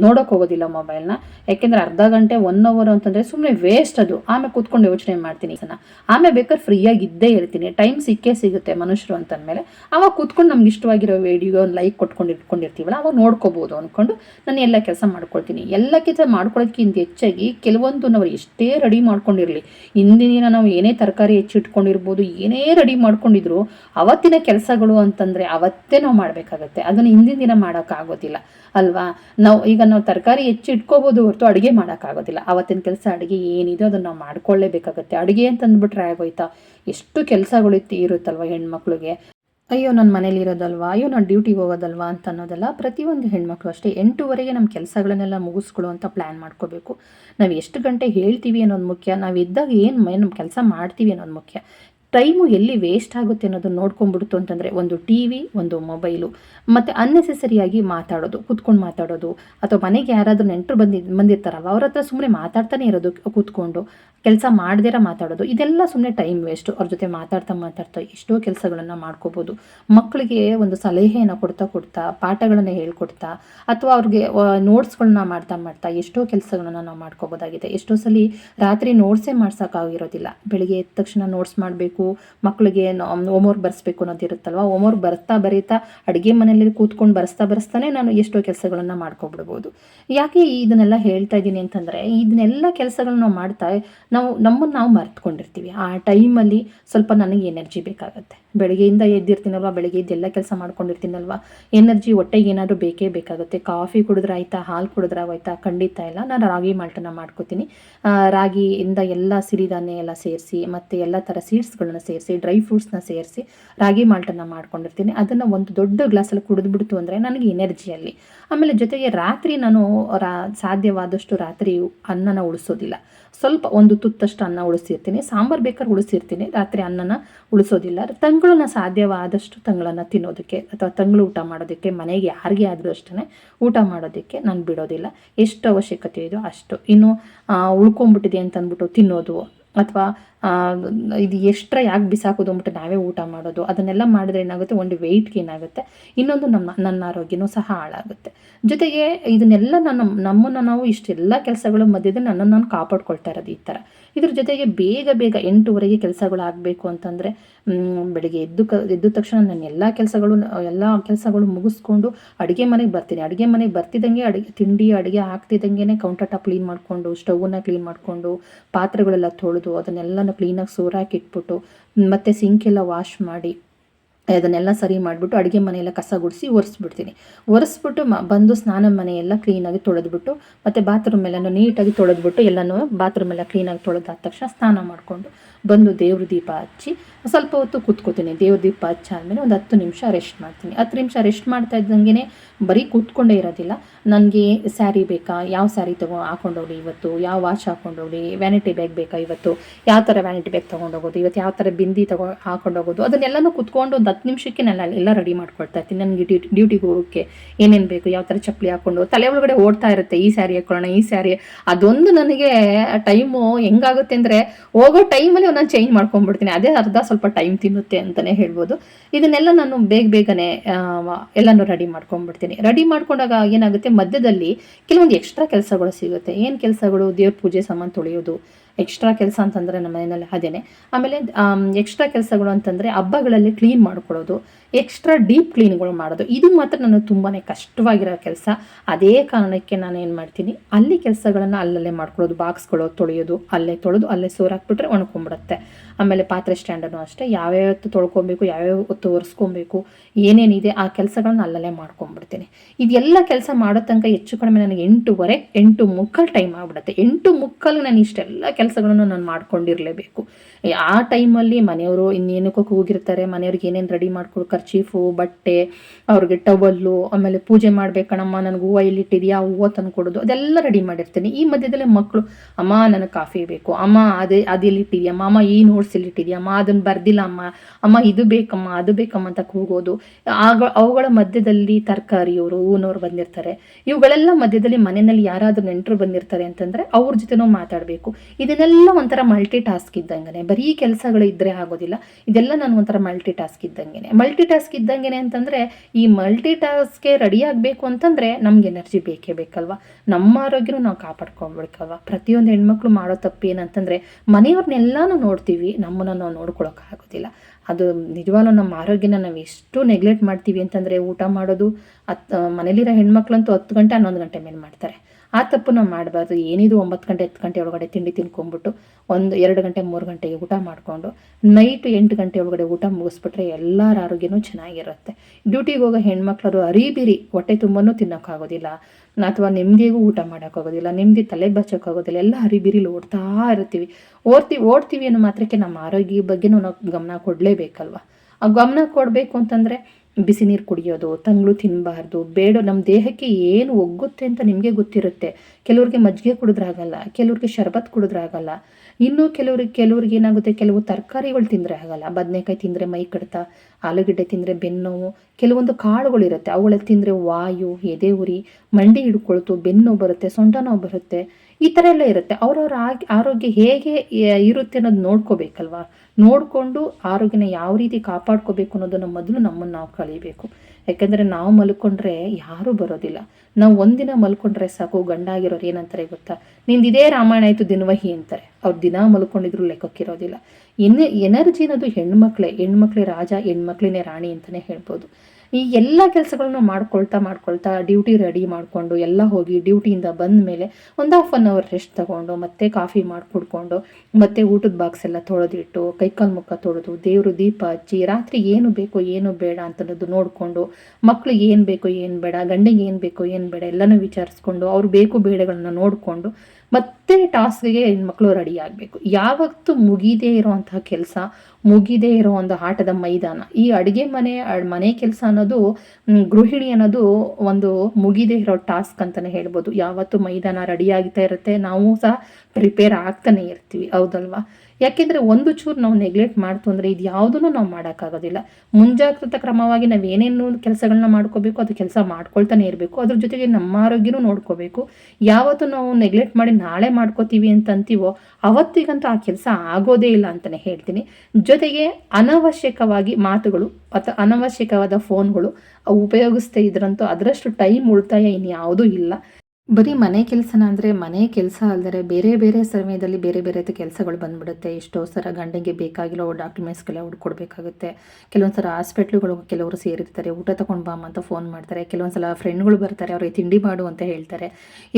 ನೋಡೋಕೆ ಹೋಗೋದಿಲ್ಲ ಮೊಬೈಲ್ನ ಯಾಕೆಂದರೆ ಅರ್ಧ ಗಂಟೆ ಒನ್ ಅವರ್ ಅಂತಂದರೆ ಸುಮ್ಮನೆ ವೇಸ್ಟ್ ಅದು. ಆಮೇಲೆ ಕೂತ್ಕೊಂಡು ಯೋಚನೆ ಮಾಡ್ತೀನಿ ಇದನ್ನ ಆಮೇಲೆ ಬೇಕಾದ್ರೆ ಫ್ರೀಯಾಗಿ ಇದ್ದೇ ಇರ್ತೀನಿ. ಟೈಮ್ ಸಿಕ್ಕೇ ಸಿಗುತ್ತೆ ಮನುಷ್ಯರು ಅಂತಂದಮೇಲೆ. ಅವಾಗ ಕೂತ್ಕೊಂಡು ನಮ್ಗೆ ಇಷ್ಟವಾಗಿರೋ ವಿಡಿಯೋ ಲೈಕ್ ಕೊಟ್ಕೊಂಡು ಇಟ್ಕೊಂಡಿರ್ತೀವಲ್ಲ, ಅವಾಗ ನೋಡ್ಕೋಬೋದು ಅಂದ್ಕೊಂಡು ನಾನು ಎಲ್ಲ ಕೆಲಸ ಮಾಡ್ಕೊಳ್ತೀನಿ. ಎಲ್ಲ ಕೆಲಸ ಮಾಡ್ಕೊಳ್ಳೋದಕ್ಕಿಂತ ಹೆಚ್ಚಾಗಿ ಕೆಲವೊಂದು ನಾವು ಎಷ್ಟೇ ರೆಡಿ ಮಾಡ್ಕೊಂಡಿರಲಿ. ಇಂದಿನ ದಿನ ನಾವು ಏನೇ ತರಕಾರಿ ಹೆಚ್ಚಿಟ್ಕೊಂಡಿರ್ಬೋದು, ಏನೇ ರೆಡಿ ಮಾಡ್ಕೊಂಡಿದ್ರು, ಅವತ್ತಿನ ಕೆಲಸಗಳು ಅಂತಂದರೆ ಅವತ್ತೇ ನಾವು ಮಾಡಬೇಕಾಗತ್ತೆ. ಅದನ್ನು ಹಿಂದಿನ ದಿನ ಮಾಡೋಕ್ಕಾಗೋದಿಲ್ಲ, ಅಲ್ವಾ? ನಾವು ಈಗ ನಾವು ತರಕಾರಿ ಹೆಚ್ಚು ಇಟ್ಕೋಬೋದು ಹೊರತು ಅಡುಗೆ ಮಾಡೋಕ್ಕಾಗೋದಿಲ್ಲ. ಅವತ್ತಿನ ಕೆಲಸ ಅಡುಗೆ ಏನಿದೆ ಅದನ್ನು ನಾವು ಮಾಡ್ಕೊಳ್ಳೇಬೇಕಾಗತ್ತೆ. ಅಡುಗೆ ಅಂತಂದ್ಬಿಟ್ರೆ ಆಗೋಯ್ತಾ? ಎಷ್ಟು ಕೆಲಸಗಳು ಇರುತ್ತಲ್ವ ಹೆಣ್ಮಕ್ಳಿಗೆ? ಅಯ್ಯೋ ನನ್ನ ಮನೇಲಿ ಇರೋದಲ್ವಾ? ಅಯ್ಯೋ, ನಾನು ಡ್ಯೂಟಿಗೆ ಹೋಗೋದಲ್ವಾ ಅಂತ ಅನ್ನೋದಲ್ಲ ಪ್ರತಿಯೊಂದು ಹೆಣ್ಮಕ್ಳು ಅಷ್ಟೇ. ಎಂಟೂವರೆಗೆ ನಮ್ಮ ಕೆಲಸಗಳನ್ನೆಲ್ಲ ಮುಗಿಸ್ಕೊಳ್ಳೋ ಅಂತ ಪ್ಲ್ಯಾನ್ ಮಾಡ್ಕೋಬೇಕು. ನಾವು ಎಷ್ಟು ಗಂಟೆ ಹೇಳ್ತೀವಿ ಅನ್ನೋದು ಮುಖ್ಯ. ನಾವು ಇದ್ದಾಗ ಏನು ನಮ್ಮ ಕೆಲಸ ಮಾಡ್ತೀವಿ ಅನ್ನೋದು ಮುಖ್ಯ. ಟೈಮು ಎಲ್ಲಿ ವೇಸ್ಟ್ ಆಗುತ್ತೆ ಅನ್ನೋದನ್ನ ನೋಡ್ಕೊಂಡ್ಬಿಡ್ತು ಅಂತಂದರೆ ಒಂದು ಟಿ ವಿ, ಒಂದು ಮೊಬೈಲು. ಮತ್ತು ಅನ್ನೆಸೆಸರಿಯಾಗಿ ಮಾತಾಡೋದು, ಕೂತ್ಕೊಂಡು ಮಾತಾಡೋದು, ಅಥವಾ ಮನೆಗೆ ಯಾರಾದರೂ ನೆಂಟರು ಬಂದಿ ಬಂದಿರ್ತಾರಲ್ಲ ಅವ್ರ ಹತ್ರ ಸುಮ್ಮನೆ ಮಾತಾಡ್ತಾನೆ ಇರೋದು ಕೂತ್ಕೊಂಡು. ಕೆಲಸ ಮಾಡದೇರ ಮಾತಾಡೋದು, ಇದೆಲ್ಲ ಸುಮ್ಮನೆ ಟೈಮ್ ವೇಸ್ಟು. ಅವ್ರ ಜೊತೆ ಮಾತಾಡ್ತಾ ಮಾತಾಡ್ತಾ ಎಷ್ಟೋ ಕೆಲಸಗಳನ್ನು ಮಾಡ್ಕೋಬೋದು. ಮಕ್ಕಳಿಗೆ ಒಂದು ಸಲಹೆಯನ್ನು ಕೊಡ್ತಾ ಕೊಡ್ತಾ, ಪಾಠಗಳನ್ನು ಹೇಳ್ಕೊಡ್ತಾ, ಅಥವಾ ಅವ್ರಿಗೆ ನೋಟ್ಸ್ಗಳನ್ನ ಮಾಡ್ತಾ ಮಾಡ್ತಾ ಎಷ್ಟೋ ಕೆಲಸಗಳನ್ನ ನಾವು ಮಾಡ್ಕೋಬೋದಾಗಿದೆ. ಎಷ್ಟೋ ಸಲ ರಾತ್ರಿ ನೋಟ್ಸೇ ಮಾಡ್ಸೋಕ್ಕಾಗಿರೋದಿಲ್ಲ ಬೆಳಿಗ್ಗೆ ಎದ್ದ ತಕ್ಷಣ ನೋಟ್ಸ್ ಮಾಡಬೇಕು ಮಕ್ಕಳಿಗೆ ಹೋಮ್ವರ್ಕ್ ಬರೆಸ್ಬೇಕು ಅನ್ನೋದು ಇರುತ್ತಲ್ವ? ಹೋಮ್ವರ್ಕ್ ಬರ್ತಾ ಬರೀತಾ ಅಡುಗೆ ಮನೆಯಲ್ಲಿ ಕೂತ್ಕೊಂಡು ಬರೆಸ್ತಾ ಬರೆಸ್ತಾನೆ ನಾನು ಎಷ್ಟೋ ಕೆಲಸಗಳನ್ನು ಮಾಡ್ಕೊಬಿಡ್ಬೋದು. ಯಾಕೆ ಇದನ್ನೆಲ್ಲ ಹೇಳ್ತಾ ಇದ್ದೀನಿ ಅಂತಂದರೆ, ಇದನ್ನೆಲ್ಲ ಕೆಲಸಗಳನ್ನ ನಾವು ಮಾಡ್ತಾ, ನಾವು ನಮ್ಮನ್ನು ನಾವು ಮರ್ತ್ಕೊಂಡಿರ್ತೀವಿ. ಆ ಟೈಮಲ್ಲಿ ಸ್ವಲ್ಪ ನನಗೆ ಎನರ್ಜಿ ಬೇಕಾಗುತ್ತೆ. ಬೆಳಗ್ಗೆಯಿಂದ ಎದ್ದಿರ್ತೀನಲ್ವ? ಬೆಳಗ್ಗೆ ಎದ್ದೆಲ್ಲ ಕೆಲಸ ಮಾಡ್ಕೊಂಡಿರ್ತೀನಲ್ವ? ಎನರ್ಜಿ ಹೊಟ್ಟೆಗೆ ಏನಾದರೂ ಬೇಕೇ ಬೇಕಾಗುತ್ತೆ. ಕಾಫಿ ಕುಡಿದ್ರೆ ಆಯ್ತಾ? ಹಾಲು ಕುಡಿದ್ರೆ ಆಯ್ತಾ? ಖಂಡಿತ ಇಲ್ಲ. ನಾನು ರಾಗಿ ಮಾಲ್ಟನ್ನ ಮಾಡ್ಕೋತೀನಿ. ರಾಗಿಯಿಂದ ಎಲ್ಲ ಸಿರಿಧಾನ್ಯ ಎಲ್ಲ ಸೇರಿಸಿ ಮತ್ತು ಎಲ್ಲ ಥರ ಸೀಡ್ಸ್ಗಳನ್ನ ಸೇರಿಸಿ ಡ್ರೈ ಫ್ರೂಟ್ಸ್ನ ಸೇರಿಸಿ ರಾಗಿ ಮಾಲ್ಟನ್ನು ಮಾಡ್ಕೊಂಡಿರ್ತೀನಿ. ಅದನ್ನು ಒಂದು ದೊಡ್ಡ ಗ್ಲಾಸಲ್ಲಿ ಕುಡಿದ್ಬಿಡ್ತು ಅಂದರೆ ನನಗೆ ಎನರ್ಜಿಯಲ್ಲಿ ಆಮೇಲೆ ಜೊತೆಗೆ ರಾತ್ರಿ ನಾನು ರಾ, ಸಾಧ್ಯವಾದಷ್ಟು ರಾತ್ರಿ ಅನ್ನನ ಉಳಿಸೋದಿಲ್ಲ. ಸ್ವಲ್ಪ ಒಂದು ತುತ್ತಷ್ಟು ಅನ್ನ ಉಳಿಸಿರ್ತೀನಿ. ಸಾಂಬಾರು ಬೇಕಾದ್ರೆ ಉಳಿಸಿರ್ತೀನಿ. ರಾತ್ರಿ ಅನ್ನನ ಉಳಿಸೋದಿಲ್ಲ. ತಂಗಳನ್ನ ಸಾಧ್ಯವಾದಷ್ಟು ತಂಗಳನ್ನ ತಿನ್ನೋದಕ್ಕೆ ಅಥವಾ ತಂಗಳು ಊಟ ಮಾಡೋದಕ್ಕೆ, ಮನೆಗೆ ಯಾರಿಗೆ ಆದರೂ ಅಷ್ಟೇ ಊಟ ಮಾಡೋದಕ್ಕೆ ನಾನು ಬಿಡೋದಿಲ್ಲ. ಎಷ್ಟು ಅವಶ್ಯಕತೆ ಇದೆಯೋ ಅಷ್ಟು. ಇನ್ನು ಉಳ್ಕೊಂಬಿಟ್ಟಿದೆ ಅಂತ ಅಂದ್ಬಿಟ್ಟು ತಿನ್ನೋದು ಅಥವಾ ಇದು ಎಷ್ಟರ ಯಾಕೆ ಬಿಸಾಕೋದು ಅಂದ್ಬಿಟ್ಟು ನಾವೇ ಊಟ ಮಾಡೋದು. ಅದನ್ನೆಲ್ಲ ಮಾಡಿದ್ರೆ ಏನಾಗುತ್ತೆ? ಒಂದು ವೆಯ್ಟ್ ಗೇನ್ ಇನ್ನೊಂದು ನಮ್ಮ, ನನ್ನ ಆರೋಗ್ಯನೂ ಸಹ ಹಾಳಾಗುತ್ತೆ. ಜೊತೆಗೆ ಇದನ್ನೆಲ್ಲ ನಾನು, ನಮ್ಮನ್ನು ನಾವು ಇಷ್ಟೆಲ್ಲ ಕೆಲಸಗಳ ಮಧ್ಯದಲ್ಲಿ ನನ್ನನ್ನು ನಾನು ಕಾಪಾಡ್ಕೊಳ್ತಾ ಇರೋದು ಈ ಥರ. ಇದ್ರ ಜೊತೆಗೆ ಬೇಗ ಬೇಗ ಎಂಟುವರೆಗೆ ಕೆಲಸಗಳು ಆಗಬೇಕು ಅಂತಂದರೆ ಬೆಳಿಗ್ಗೆ ಎದ್ದು ಕ, ಎದ್ದ ತಕ್ಷಣ ನನ್ನ ಎಲ್ಲ ಕೆಲಸಗಳು ಎಲ್ಲ ಕೆಲಸಗಳು ಮುಗಿಸ್ಕೊಂಡು ಅಡುಗೆ ಮನೆಗೆ ಬರ್ತೀನಿ. ಅಡುಗೆ ಮನೆಗೆ ಬರ್ತಿದ್ದಂಗೆ ಅಡುಗೆ ತಿಂಡಿ, ಅಡುಗೆ ಹಾಕ್ತಿದ್ದಂಗೆ ಕೌಂಟರ್ ಟಾಪ್ ಕ್ಲೀನ್ ಮಾಡಿಕೊಂಡು ಸ್ಟವ್ನ ಕ್ಲೀನ್ ಮಾಡಿಕೊಂಡು, ಪಾತ್ರೆಗಳೆಲ್ಲ ತೊಳೆದು ಅದನ್ನೆಲ್ಲನೂ ಕ್ಲೀನಾಗಿ ಸೋರಾಕಿ ಇಟ್ಬಿಟ್ಟು, ಮತ್ತು ಸಿಂಕೆಲ್ಲ ವಾಶ್ ಮಾಡಿ, ಅದನ್ನೆಲ್ಲ ಸರಿ ಮಾಡಿಬಿಟ್ಟು ಅಡುಗೆ ಮನೆಯೆಲ್ಲ ಕಸ ಗುಡಿಸಿ ಒರೆಸ್ಬಿಡ್ತೀನಿ. ಒರೆಸ್ಬಿಟ್ಟು ಮ, ಬಂದು ಸ್ನಾನ ಮನೆಯೆಲ್ಲ ಕ್ಲೀನಾಗಿ ತೊಳೆದ್ಬಿಟ್ಟು, ಮತ್ತು ಬಾತ್ರೂಮ್ ಎಲ್ಲನೂ ನೀಟಾಗಿ ತೊಳೆದ್ಬಿಟ್ಟು ಎಲ್ಲನೂ ಬಾತ್ರೂಮ್ ಎಲ್ಲ ಕ್ಲೀನಾಗಿ ತೊಳೆದಾದ ತಕ್ಷಣ ಸ್ನಾನ ಮಾಡಿಕೊಂಡು ಬಂದು ದೇವ್ರ ದೀಪ ಹಚ್ಚಿ ಸ್ವಲ್ಪ ಹೊತ್ತು ಕೂತ್ಕೋತೀನಿ. ದೇವ್ರ ದೀಪ ಹಚ್ಚಾದ್ಮೇಲೆ ಒಂದು ಹತ್ತು ನಿಮಿಷ ರೆಸ್ಟ್ ಮಾಡ್ತೀನಿ. ಹತ್ತು ನಿಮಿಷ ರೆಸ್ಟ್ ಮಾಡ್ತಾ ಇದ್ದಂಗೆ ಬರೀ ಕೂತ್ಕೊಂಡೇ ಇರೋದಿಲ್ಲ. ನನಗೆ ಸ್ಯಾರಿ ಬೇಕಾ? ಯಾವ ಸ್ಯಾರಿ ತಗೋ ಹಾಕೊಂಡೋಗ್ಲಿ ಇವತ್ತು? ಯಾವ ವಾಚ್ ಹಾಕೊಂಡೋಗ್ಲಿ? ವ್ಯಾನಿಟಿ ಬ್ಯಾಗ್ ಬೇಕಾ ಇವತ್ತು? ಯಾವ ಥರ ವ್ಯಾನಿಟಿ ಬ್ಯಾಗ್ ತೊಗೊಂಡೋಗೋದು? ಇವತ್ತು ಯಾವ ಥರ ಬಿಂದಿ ತಗೋ ಹಾಕೊಂಡೋಗೋದು? ಅದನ್ನೆಲ್ಲನೂ ಕೂತ್ಕೊಂಡು ಒಂದು ಹತ್ತು ನಿಮಿಷಕ್ಕೆ ನಾನು ಎಲ್ಲ ರೆಡಿ ಮಾಡ್ಕೊಳ್ತಾ ಇರ್ತೀನಿ. ನನಗೆ ಡ್ಯೂಟಿ ಡ್ಯೂಟಿಗೆ ಹೋಗೋಕ್ಕೆ ಏನೇನು ಬೇಕು? ಯಾವ ಥರ ಚಪ್ಪಲಿ ಹಾಕೊಂಡು ತಲೆ ಒಳಗಡೆ ಓಡ್ತಾ ಇರುತ್ತೆ. ಈ ಸ್ಯಾರಿ ಹಾಕೊಳ್ಳೋಣ, ಈ ಸ್ಯಾರಿ ಅದೊಂದು ನನಗೆ ಟೈಮು ಹೆಂಗಾಗುತ್ತೆ ಅಂದರೆ ಹೋಗೋ ಟೈಮಲ್ಲಿ ಒಂದೊಂದು ಚೇಂಜ್ ಮಾಡ್ಕೊಂಡ್ಬಿಡ್ತೀನಿ. ಅದೇ ಅರ್ಧ ಸ್ವಲ್ಪ ಟೈಮ್ ತಿನ್ನುತ್ತೆ ಅಂತಲೇ ಹೇಳ್ಬೋದು. ಇದನ್ನೆಲ್ಲ ನಾನು ಬೇಗ ಬೇಗನೆ ಎಲ್ಲನೂ ರೆಡಿ ಮಾಡ್ಕೊಂಡ್ಬಿಡ್ತೀನಿ. ರೆಡಿ ಮಾಡ್ಕೊಂಡಾಗ ಏನಾಗುತ್ತೆ? ಮಧ್ಯದಲ್ಲಿ ಕೆಲವೊಂದು ಎಕ್ಸ್ಟ್ರಾ ಕೆಲಸಗಳು ಸಿಗುತ್ತೆ. ಏನು ಕೆಲಸಗಳು? ದೇವ್ರ ಪೂಜೆ ಸಾಮಾನು ತೊಳೆಯೋದು. ಎಕ್ಸ್ಟ್ರಾ ಕೆಲಸ ಅಂತಂದರೆ ನಮ್ಮ ಮನೆಯಲ್ಲಿ ಅದೇನೆ. ಆಮೇಲೆ ಎಕ್ಸ್ಟ್ರಾ ಕೆಲಸಗಳು ಅಂತಂದರೆ ಹಬ್ಬಗಳಲ್ಲಿ ಕ್ಲೀನ್ ಮಾಡ್ಕೊಳ್ಳೋದು ಎಕ್ಸ್ಟ್ರಾ ಡೀಪ್ ಕ್ಲೀನ್ಗಳು ಮಾಡೋದು. ಇದು ಮಾತ್ರ ನನಗೆ ತುಂಬಾ ಕಷ್ಟವಾಗಿರೋ ಕೆಲಸ. ಅದೇ ಕಾರಣಕ್ಕೆ ನಾನು ಏನು ಮಾಡ್ತೀನಿ, ಅಲ್ಲಿ ಕೆಲಸಗಳನ್ನು ಅಲ್ಲಲ್ಲೇ ಮಾಡ್ಕೊಳ್ಳೋದು, ಬಾಕ್ಸ್ಗಳು ತೊಳೆಯೋದು, ಅಲ್ಲೇ ತೊಳೆದು ಅಲ್ಲೇ ಸೋರಾಕ್ಬಿಟ್ರೆ ಒಣಕೊಂಬಿಡುತ್ತೆ. ಆಮೇಲೆ ಪಾತ್ರೆ ಸ್ಟ್ಯಾಂಡನ್ನು ಅಷ್ಟೇ ಯಾವ್ಯಾವ ಹೊತ್ತು ತೊಳ್ಕೊಬೇಕು ಯಾವ್ಯಾವ ಹೊತ್ತು ಒರೆಸ್ಕೊಬೇಕು, ಏನೇನಿದೆ ಆ ಕೆಲಸಗಳನ್ನ ಅಲ್ಲಲ್ಲೇ ಮಾಡ್ಕೊಂಡ್ಬಿಡ್ತೀನಿ ಇದೆಲ್ಲ ಕೆಲಸ ಮಾಡೋ ತನಕ ಹೆಚ್ಚು ಕಡಿಮೆ ನನಗೆ ಎಂಟೂವರೆ, ಎಂಟು ಮುಕ್ಕಲ್ ಟೈಮ್ ಆಗ್ಬಿಡುತ್ತೆ. ಎಂಟು ಮುಕ್ಕಾಲು ನಾನು ಇಷ್ಟೆಲ್ಲ ಕೆಲಸಗಳನ್ನು ನಾನು ಮಾಡ್ಕೊಂಡಿರಲೇಬೇಕು. ಆ ಟೈಮಲ್ಲಿ ಮನೆಯವರು ಇನ್ನೇನಕ್ಕೂ ಹೋಗಿರ್ತಾರೆ ಮನೆಯವ್ರಿಗೆ ಏನೇನು ರೆಡಿ ಮಾಡ್ಕೊಡು ಖರ್ಚೀಫು ಬಟ್ಟೆ, ಅವ್ರಿಗೆ ಟವಲ್ಲು, ಆಮೇಲೆ ಪೂಜೆ ಮಾಡ್ಬೇಕಣಮ್ಮ, ನನಗೆ ಹೂವು ಇಲ್ಲಿಟ್ಟಿದೆಯಾ ಹೂವು ತಂದು ಕೊಡೋದು, ಅದೆಲ್ಲ ರೆಡಿ ಮಾಡಿರ್ತೀನಿ. ಈ ಮಧ್ಯದಲ್ಲೇ ಮಕ್ಕಳು ಅಮ್ಮ, ನನಗೆ ಕಾಫಿ ಬೇಕು. ಅಮ್ಮ, ಅದೇ, ಅದು ಎಲ್ಲಿಟ್ಟಿದ್ಯಮ್ಮ ಅಮ್ಮ ಈ ನೋಟ್ಸ್ ಇಲ್ಲಿಟ್ಟಿದ್ಯಮ್ಮ ಅದನ್ನು ಬರ್ದಿಲ್ಲ, ಅಮ್ಮ. ಅಮ್ಮ, ಇದು ಬೇಕಮ್ಮ, ಅದು ಬೇಕಮ್ಮ ಅಂತ ಕೂಗೋದು. ಆಗ, ಅವುಗಳ ಮಧ್ಯದಲ್ಲಿ ತರಕಾರಿಯವರು, ಹೂನವ್ರು ಬಂದಿರ್ತಾರೆ. ಇವುಗಳೆಲ್ಲ ಮಧ್ಯದಲ್ಲಿ ಮನೆಯಲ್ಲಿ ಯಾರಾದರೂ ನೆಂಟರು ಬಂದಿರ್ತಾರೆ ಅಂತಂದರೆ ಅವ್ರ ಜೊತೆನೂ ಮಾತಾಡಬೇಕು. ಇದನ್ನೆಲ್ಲ ಒಂಥರ ಮಲ್ಟಿ ಟಾಸ್ಕ್ ಇದ್ದಂಗೆ ಬರೀ ಕೆಲಸಗಳು ಇದ್ದರೆ ಆಗೋದಿಲ್ಲ. ಇದೆಲ್ಲ ನಾನು ಒಂಥರ ಮಲ್ಟಿ ಟಾಸ್ಕ್ ಇದ್ದಂಗೆ ಮಲ್ಟಿ ಟಾಸ್ಕ್ ಇದ್ದಂಗೆ ಅಂತಂದರೆ, ಈ ಮಲ್ಟಿ ಟಾಸ್ಕ್ಗೆ ರೆಡಿ ಆಗಬೇಕು ಅಂತಂದರೆ ನಮ್ಗೆ ಎನರ್ಜಿ ಬೇಕೇ ಬೇಕಲ್ವಾ? ನಮ್ಮ ಆರೋಗ್ಯನೂ ನಾವು ಕಾಪಾಡ್ಕೊಬೇಕಲ್ವಾ ಪ್ರತಿಯೊಂದು ಹೆಣ್ಮಕ್ಳು ಮಾಡೋ ತಪ್ಪು ಏನಂತಂದರೆ ಮನೆಯವ್ರನ್ನೆಲ್ಲನೂ ನೋಡ್ತೀವಿ, ನಮ್ಮನ್ನು ನಾವು ನೋಡ್ಕೊಳಕ್ಕಾಗೋದಿಲ್ಲ ಅದು ನಿಜವಾಗ್ಲೂ ನಮ್ಮ ಆರೋಗ್ಯನ ನಾವು ಎಷ್ಟು ನೆಗ್ಲೆಕ್ಟ್ ಮಾಡ್ತೀವಿ ಅಂತಂದರೆ, ಊಟ ಮಾಡೋದು ಹತ್ತು ಮನೇಲಿರೋ ಹೆಣ್ಮಕ್ಳಂತೂ ಹತ್ತು ಗಂಟೆ ಹನ್ನೊಂದು ಗಂಟೆ ಮೇಲೆ ಮಾಡ್ತಾರೆ. ಆ ತಪ್ಪು ನಾವು ಮಾಡಬಾರ್ದು. ಏನಿದು ಒಂಬತ್ತು ಗಂಟೆ, ಹತ್ತು ಗಂಟೆ ಒಳಗಡೆ ತಿಂಡಿ ತಿನ್ಕೊಂಬಿಟ್ಟು ಒಂದು ಎರಡು ಗಂಟೆ, ಮೂರು ಗಂಟೆಗೆ ಊಟ ಮಾಡಿಕೊಂಡು ನೈಟ್ ಎಂಟು ಗಂಟೆ ಒಳಗಡೆ ಊಟ ಮುಗಿಸ್ಬಿಟ್ರೆ ಎಲ್ಲರ ಆರೋಗ್ಯನೂ ಚೆನ್ನಾಗಿರುತ್ತೆ. ಡ್ಯೂಟಿಗೆ ಹೋಗೋ ಹೆಣ್ಮಕ್ಳರು ಅರಿಬಿರಿ. ಹೊಟ್ಟೆ ತುಂಬನೂ ತಿನ್ನೋಕ್ಕಾಗೋದಿಲ್ಲ. ಅಥವಾ ನೆಮ್ಮದಿಗೂ ಊಟ ಮಾಡೋಕ್ಕಾಗೋದಿಲ್ಲ. ನೆಮ್ಮದಿ ತಲೆ ಬಚ್ಚೋಕ್ಕಾಗೋದಿಲ್ಲ. ಎಲ್ಲ ಹರಿಬಿರಿಲಿ ಓಡ್ತಾ ಇರ್ತೀವಿ. ಓಡ್ತೀವಿ ಓಡ್ತೀವಿ ಅನ್ನೋ ಮಾತ್ರಕ್ಕೆ ನಮ್ಮ ಆರೋಗ್ಯ ಬಗ್ಗೆನೂ ನಾವು ಗಮನ ಕೊಡಲೇಬೇಕಲ್ವ? ಆ ಗಮನ ಕೊಡಬೇಕು ಅಂತಂದರೆ ಬಿಸಿ ನೀರು ಕುಡಿಯೋದು, ತಂಗ್ಳು ತಿನ್ನಬಾರ್ದು ಬೇಡ ನಮ್ಮ ದೇಹಕ್ಕೆ ಏನು ಒಗ್ಗುತ್ತೆ ಅಂತ ನಿಮಗೆ ಗೊತ್ತಿರುತ್ತೆ. ಕೆಲವ್ರಿಗೆ ಮಜ್ಜಿಗೆ ಕುಡಿದ್ರಾಗಲ್ಲ ಕೆಲವ್ರಿಗೆ ಶರಬತ್ ಕುಡಿದ್ರಾಗಲ್ಲ ಇನ್ನೂ ಕೆಲವ್ರಿಗೆ ಕೆಲವ್ರಿಗೆ ಏನಾಗುತ್ತೆ? ಕೆಲವು ತರಕಾರಿಗಳು ತಿಂದರೆ ಆಗಲ್ಲ. ಬದನೆಕಾಯಿ ತಿಂದರೆ ಮೈ ಕಡಿತ, ಆಲೂಗಡ್ಡೆ ತಿಂದರೆ ಬೆನ್ನೋವು, ಕೆಲವೊಂದು ಕಾಳುಗಳಿರುತ್ತೆ. ಅವುಗಳ ತಿಂದರೆ ವಾಯು, ಎದೆ ಉರಿ, ಮಂಡಿ ಹಿಡ್ಕೊಳ್ತು ಬೆನ್ನು ಬರುತ್ತೆ ಸೊಂಟ ನೋವು ಬರುತ್ತೆ. ಈ ಥರ ಎಲ್ಲ ಇರುತ್ತೆ. ಅವ್ರವ್ರ ಆರೋಗ್ಯ ಹೇಗೆ ಇರುತ್ತೆ ಅನ್ನೋದು ನೋಡ್ಕೋಬೇಕಲ್ವಾ? ನೋಡಿಕೊಂಡು ಆರೋಗ್ಯನ ಯಾವ ರೀತಿ ಕಾಪಾಡ್ಕೋಬೇಕು ಅನ್ನೋದನ್ನು ಮೊದಲು ನಮ್ಮನ್ನು ನಾವು ಕಲಿಬೇಕು. ಯಾಕೆಂದರೆ ನಾವು ಮಲ್ಕೊಂಡ್ರೆ ಯಾರೂ ಬರೋದಿಲ್ಲ. ನಾವು ಒಂದಿನ ಮಲ್ಕೊಂಡ್ರೆ ಸಾಕು, ಗಂಡಾಗಿರೋರು ಏನಂತಾರೆ ಗೊತ್ತಾ? ನಿಂದು ಇದೇ ರಾಮಾಯಣ ಆಯಿತು ದಿನವಹಿ ಅಂತಾರೆ. ಅವ್ರು ದಿನ ಮಲ್ಕೊಂಡಿದ್ರು ಲೆಕ್ಕಕ್ಕಿರೋದಿಲ್ಲ ಎನ್ ಎನರ್ಜಿ ಅನ್ನೋದು ಹೆಣ್ಮಕ್ಳೆ ಹೆಣ್ಮಕ್ಳೆ ರಾಜ, ಹೆಣ್ಮಕ್ಳಿನೇ ರಾಣಿ ಅಂತಲೇ ಹೇಳ್ಬೋದು. ಈ ಎಲ್ಲ ಕೆಲಸಗಳನ್ನು ಮಾಡ್ಕೊಳ್ತಾ ಮಾಡ್ಕೊಳ್ತಾ ಡ್ಯೂಟಿ ರೆಡಿ ಮಾಡಿಕೊಂಡು ಎಲ್ಲ ಹೋಗಿ ಡ್ಯೂಟಿಯಿಂದ ಬಂದ ಮೇಲೆ ಒಂದು ಹಾಫ್ ಆನ್ ಅವರ್ ರೆಸ್ಟ್ ತಗೊಂಡು ಮತ್ತೆ ಕಾಫಿ ಮಾಡಿಕೊಡ್ಕೊಂಡು ಮತ್ತೆ ಊಟದ ಬಾಕ್ಸ್ ಎಲ್ಲ ತೊಳೆದಿಟ್ಟು ಕೈಕಾಲು ಮುಖ ತೊಳೆದು ದೇವರು ದೀಪ ಹಚ್ಚಿ ರಾತ್ರಿ ಏನು ಬೇಕು ಏನು ಬೇಡ ಅಂತನ್ನೋದು ನೋಡಿಕೊಂಡು ಮಕ್ಳಿಗೆ ಏನು ಬೇಕು ಏನು ಬೇಡ ಗಂಡಿಗೆ ಏನು ಬೇಕೋ ಏನು ಬೇಡ ಎಲ್ಲನೂ ವಿಚಾರಿಸ್ಕೊಂಡು ಅವ್ರು ಬೇಕು ಬೇಡಗಳನ್ನ ನೋಡಿಕೊಂಡು ಮತ್ತೆ ಟಾಸ್ಕ್ಗೆ ಹೆಣ್ಮಕ್ಳು ರೆಡಿ ಆಗಬೇಕು. ಯಾವತ್ತು ಮುಗಿದೇ ಇರೋವಂತಹ ಕೆಲಸ, ಮುಗಿದೇ ಇರೋ ಒಂದು ಆಟದ ಮೈದಾನ. ಈ ಅಡುಗೆ ಮನೆ ಮನೆ ಕೆಲಸ ಅನ್ನೋದು ಗೃಹಿಣಿ ಅನ್ನೋದು ಒಂದು ಮುಗಿದೇ ಇರೋ ಟಾಸ್ಕ್ ಅಂತಲೇ ಹೇಳ್ಬೋದು. ಯಾವತ್ತು ಮೈದಾನ ರೆಡಿ ಆಗ್ತಾ ಇರುತ್ತೆ. ನಾವು ಸಹ ಪ್ರಿಪೇರ್ ಆಗ್ತಾನೆ ಇರ್ತೀವಿ. ಹೌದಲ್ವಾ? ಯಾಕೆಂದರೆ ಒಂದು ಚೂರು ನಾವು ನೆಗ್ಲೆಕ್ಟ್ ಮಾಡ್ತು ಅಂದರೆ ಇದು ಯಾವುದೂ ನಾವು ಮಾಡೋಕ್ಕಾಗೋದಿಲ್ಲ. ಮುಂಜಾಗ್ರತಾ ಕ್ರಮವಾಗಿ ನಾವು ಏನೇನು ಕೆಲಸಗಳನ್ನ ಮಾಡ್ಕೋಬೇಕು, ಅದು ಕೆಲಸ ಮಾಡ್ಕೊಳ್ತಾನೆ ಇರಬೇಕು. ಅದ್ರ ಜೊತೆಗೆ ನಮ್ಮ ಆರೋಗ್ಯನೂ ನೋಡ್ಕೋಬೇಕು. ಯಾವತ್ತು ನಾವು ನೆಗ್ಲೆಕ್ಟ್ ಮಾಡಿ ನಾಳೆ ಮಾಡ್ಕೋತೀವಿ ಅಂತ ಅಂತೀವೋ, ಅವತ್ತಿಗಂತೂ ಆ ಕೆಲಸ ಆಗೋದೇ ಇಲ್ಲ ಅಂತಲೇ ಹೇಳ್ತೀನಿ. ಜೊತೆಗೆ ಅನವಶ್ಯಕವಾಗಿ ಮಾತುಗಳು ಅಥವಾ ಅನವಶ್ಯಕವಾದ ಫೋನ್ಗಳು ಉಪಯೋಗಿಸ್ತಾ ಇದ್ರಂತೂ ಅದರಷ್ಟು ಟೈಮ್ ಉಳಿತಾಯ ಇನ್ಯಾವುದೂ ಇಲ್ಲ. ಬರೀ ಮನೆ ಕೆಲಸನ ಅಂದರೆ ಮನೆ ಕೆಲಸ ಅಲ್ಲದೆ ಬೇರೆ ಬೇರೆ ಸಮಯದಲ್ಲಿ ಬೇರೆ ಬೇರೆ ಕೆಲಸಗಳು ಬಂದ್ಬಿಡುತ್ತೆ. ಎಷ್ಟೋ ಸಲ ಗಂಡನಿಗೆ ಬೇಕಾಗಿರೋ ಡಾಕ್ಯುಮೆಂಟ್ಸ್ಗೆಲ್ಲ ಹುಡ್ಕೊಡ್ಬೇಕಾಗುತ್ತೆ. ಕೆಲವೊಂದು ಸಲ ಹಾಸ್ಪಿಟ್ಲುಗಳು ಕೆಲವರು ಸೇರಿರ್ತಾರೆ, ಊಟ ತೊಗೊಂಡು ಬಾಮ ಅಂತ ಫೋನ್ ಮಾಡ್ತಾರೆ. ಕೆಲವೊಂದು ಸಲ ಫ್ರೆಂಡ್ಗಳು ಬರ್ತಾರೆ, ಅವ್ರಿಗೆ ತಿಂಡಿ ಮಾಡು ಅಂತ ಹೇಳ್ತಾರೆ.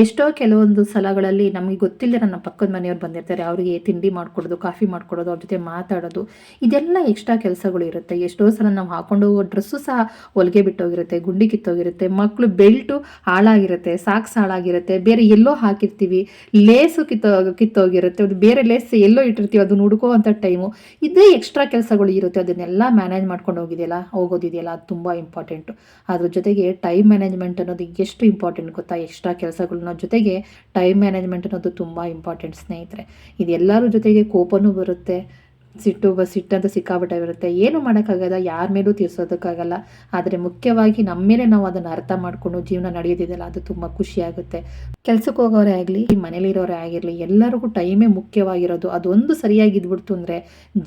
ಎಷ್ಟೋ ಕೆಲವೊಂದು ಸಲಗಳಲ್ಲಿ ನಮಗೆ ಗೊತ್ತಿಲ್ಲದೆ ನನ್ನ ಪಕ್ಕದ ಮನೆಯವ್ರು ಬಂದಿರ್ತಾರೆ. ಅವರಿಗೆ ತಿಂಡಿ ಮಾಡಿಕೊಡೋದು, ಕಾಫಿ ಮಾಡಿಕೊಡೋದು, ಅವ್ರ ಜೊತೆ ಮಾತಾಡೋದು, ಇದೆಲ್ಲ ಎಕ್ಸ್ಟ್ರಾ ಕೆಲಸಗಳು ಇರುತ್ತೆ. ಎಷ್ಟೋ ಸಲ ನಾವು ಹಾಕೊಂಡು ಡ್ರೆಸ್ಸು ಸಹ ಹೊಲಿಗೆ ಬಿಟ್ಟೋಗಿರುತ್ತೆ, ಗುಂಡಿ ಕಿತ್ತೋಗಿರುತ್ತೆ ಮಕ್ಕಳು ಬೆಲ್ಟು ಹಾಳಾಗಿರುತ್ತೆ, ಸಾಕ್ಸ್ ಹಾಳಾಗಿರುತ್ತೆ ಬೇರೆ ಎಲ್ಲೋ ಹಾಕಿರ್ತೀವಿ. ಲೇಸು ಕಿತ್ತೋ, ಕಿತ್ತೋಗಿರುತ್ತೆ. ಅದು ಬೇರೆ ಲೇಸ್ ಎಲ್ಲೋ ಇಟ್ಟಿರ್ತೀವಿ. ಅದನ್ನ ಹುಡುಕುವಂಥ ಟೈಮು. ಇದೇ ಎಕ್ಸ್ಟ್ರಾ ಕೆಲಸಗಳು ಇರುತ್ತೆ. ಅದನ್ನೆಲ್ಲ ಮ್ಯಾನೇಜ್ ಮಾಡ್ಕೊಂಡು ಹೋಗಿದೆಯಲ್ಲ, ಹೋಗೋದಿದೆಯಲ್ಲ, ಅದು ತುಂಬ ಇಂಪಾರ್ಟೆಂಟು. ಅದ್ರ ಜೊತೆಗೆ ಟೈಮ್ ಮ್ಯಾನೇಜ್ಮೆಂಟ್ ಅನ್ನೋದು ಎಷ್ಟು ಇಂಪಾರ್ಟೆಂಟ್ ಗೊತ್ತಾ? ಎಕ್ಸ್ಟ್ರಾ ಕೆಲಸಗಳನ್ನ ಜೊತೆಗೆ ಟೈಮ್ ಮ್ಯಾನೇಜ್ಮೆಂಟ್ ಅನ್ನೋದು ತುಂಬ ಇಂಪಾರ್ಟೆಂಟ್ ಸ್ನೇಹಿತರೆ. ಇದೆಲ್ಲರ ಜೊತೆಗೆ ಕೋಪನೂ ಬರುತ್ತೆ. ಸಿಟ್ಟು ಸಿಟ್ಟಂತ ಸಿಕ್ಕಾಬಿಟ್ಟಿರುತ್ತೆ ಏನು ಮಾಡೋಕ್ಕಾಗಲ್ಲ, ಯಾರ ಮೇಲೂ ತೀರ್ಸೋದಕ್ಕಾಗಲ್ಲ. ಆದರೆ ಮುಖ್ಯವಾಗಿ ನಮ್ಮ ಮೇಲೆ ನಾವು ಅದನ್ನು ಅರ್ಥ ಮಾಡಿಕೊಂಡು ಜೀವನ ನಡೆಯೋದಿದೆಯಲ್ಲ, ಅದು ತುಂಬ ಖುಷಿಯಾಗುತ್ತೆ ಕೆಲಸಕ್ಕೆ ಹೋಗೋರೇ ಆಗಲಿ ಮನೇಲಿರೋರೇ ಆಗಿರಲಿ, ಎಲ್ಲರಿಗೂ ಟೈಮೇ ಮುಖ್ಯವಾಗಿರೋದು. ಅದೊಂದು ಸರಿಯಾಗಿದ್ಬಿಡ್ತು ಅಂದರೆ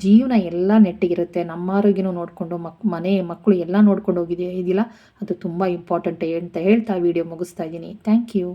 ಜೀವನ ಎಲ್ಲ ನೆಟ್ಟಿಗಿರುತ್ತೆ. ನಮ್ಮ ಆರೋಗ್ಯನೂ ನೋಡಿಕೊಂಡು, ಮಕ್ ಮನೆ ಮಕ್ಕಳು ಎಲ್ಲ ನೋಡ್ಕೊಂಡು ಹೋಗಿದೆಯಾ ಇದಿಲ್ಲ ಅದು ತುಂಬ ಇಂಪಾರ್ಟೆಂಟ್ ಅಂತ ಹೇಳ್ತಾ ವಿಡಿಯೋ ಮುಗಿಸ್ತಾ ಇದ್ದೀನಿ. Thank you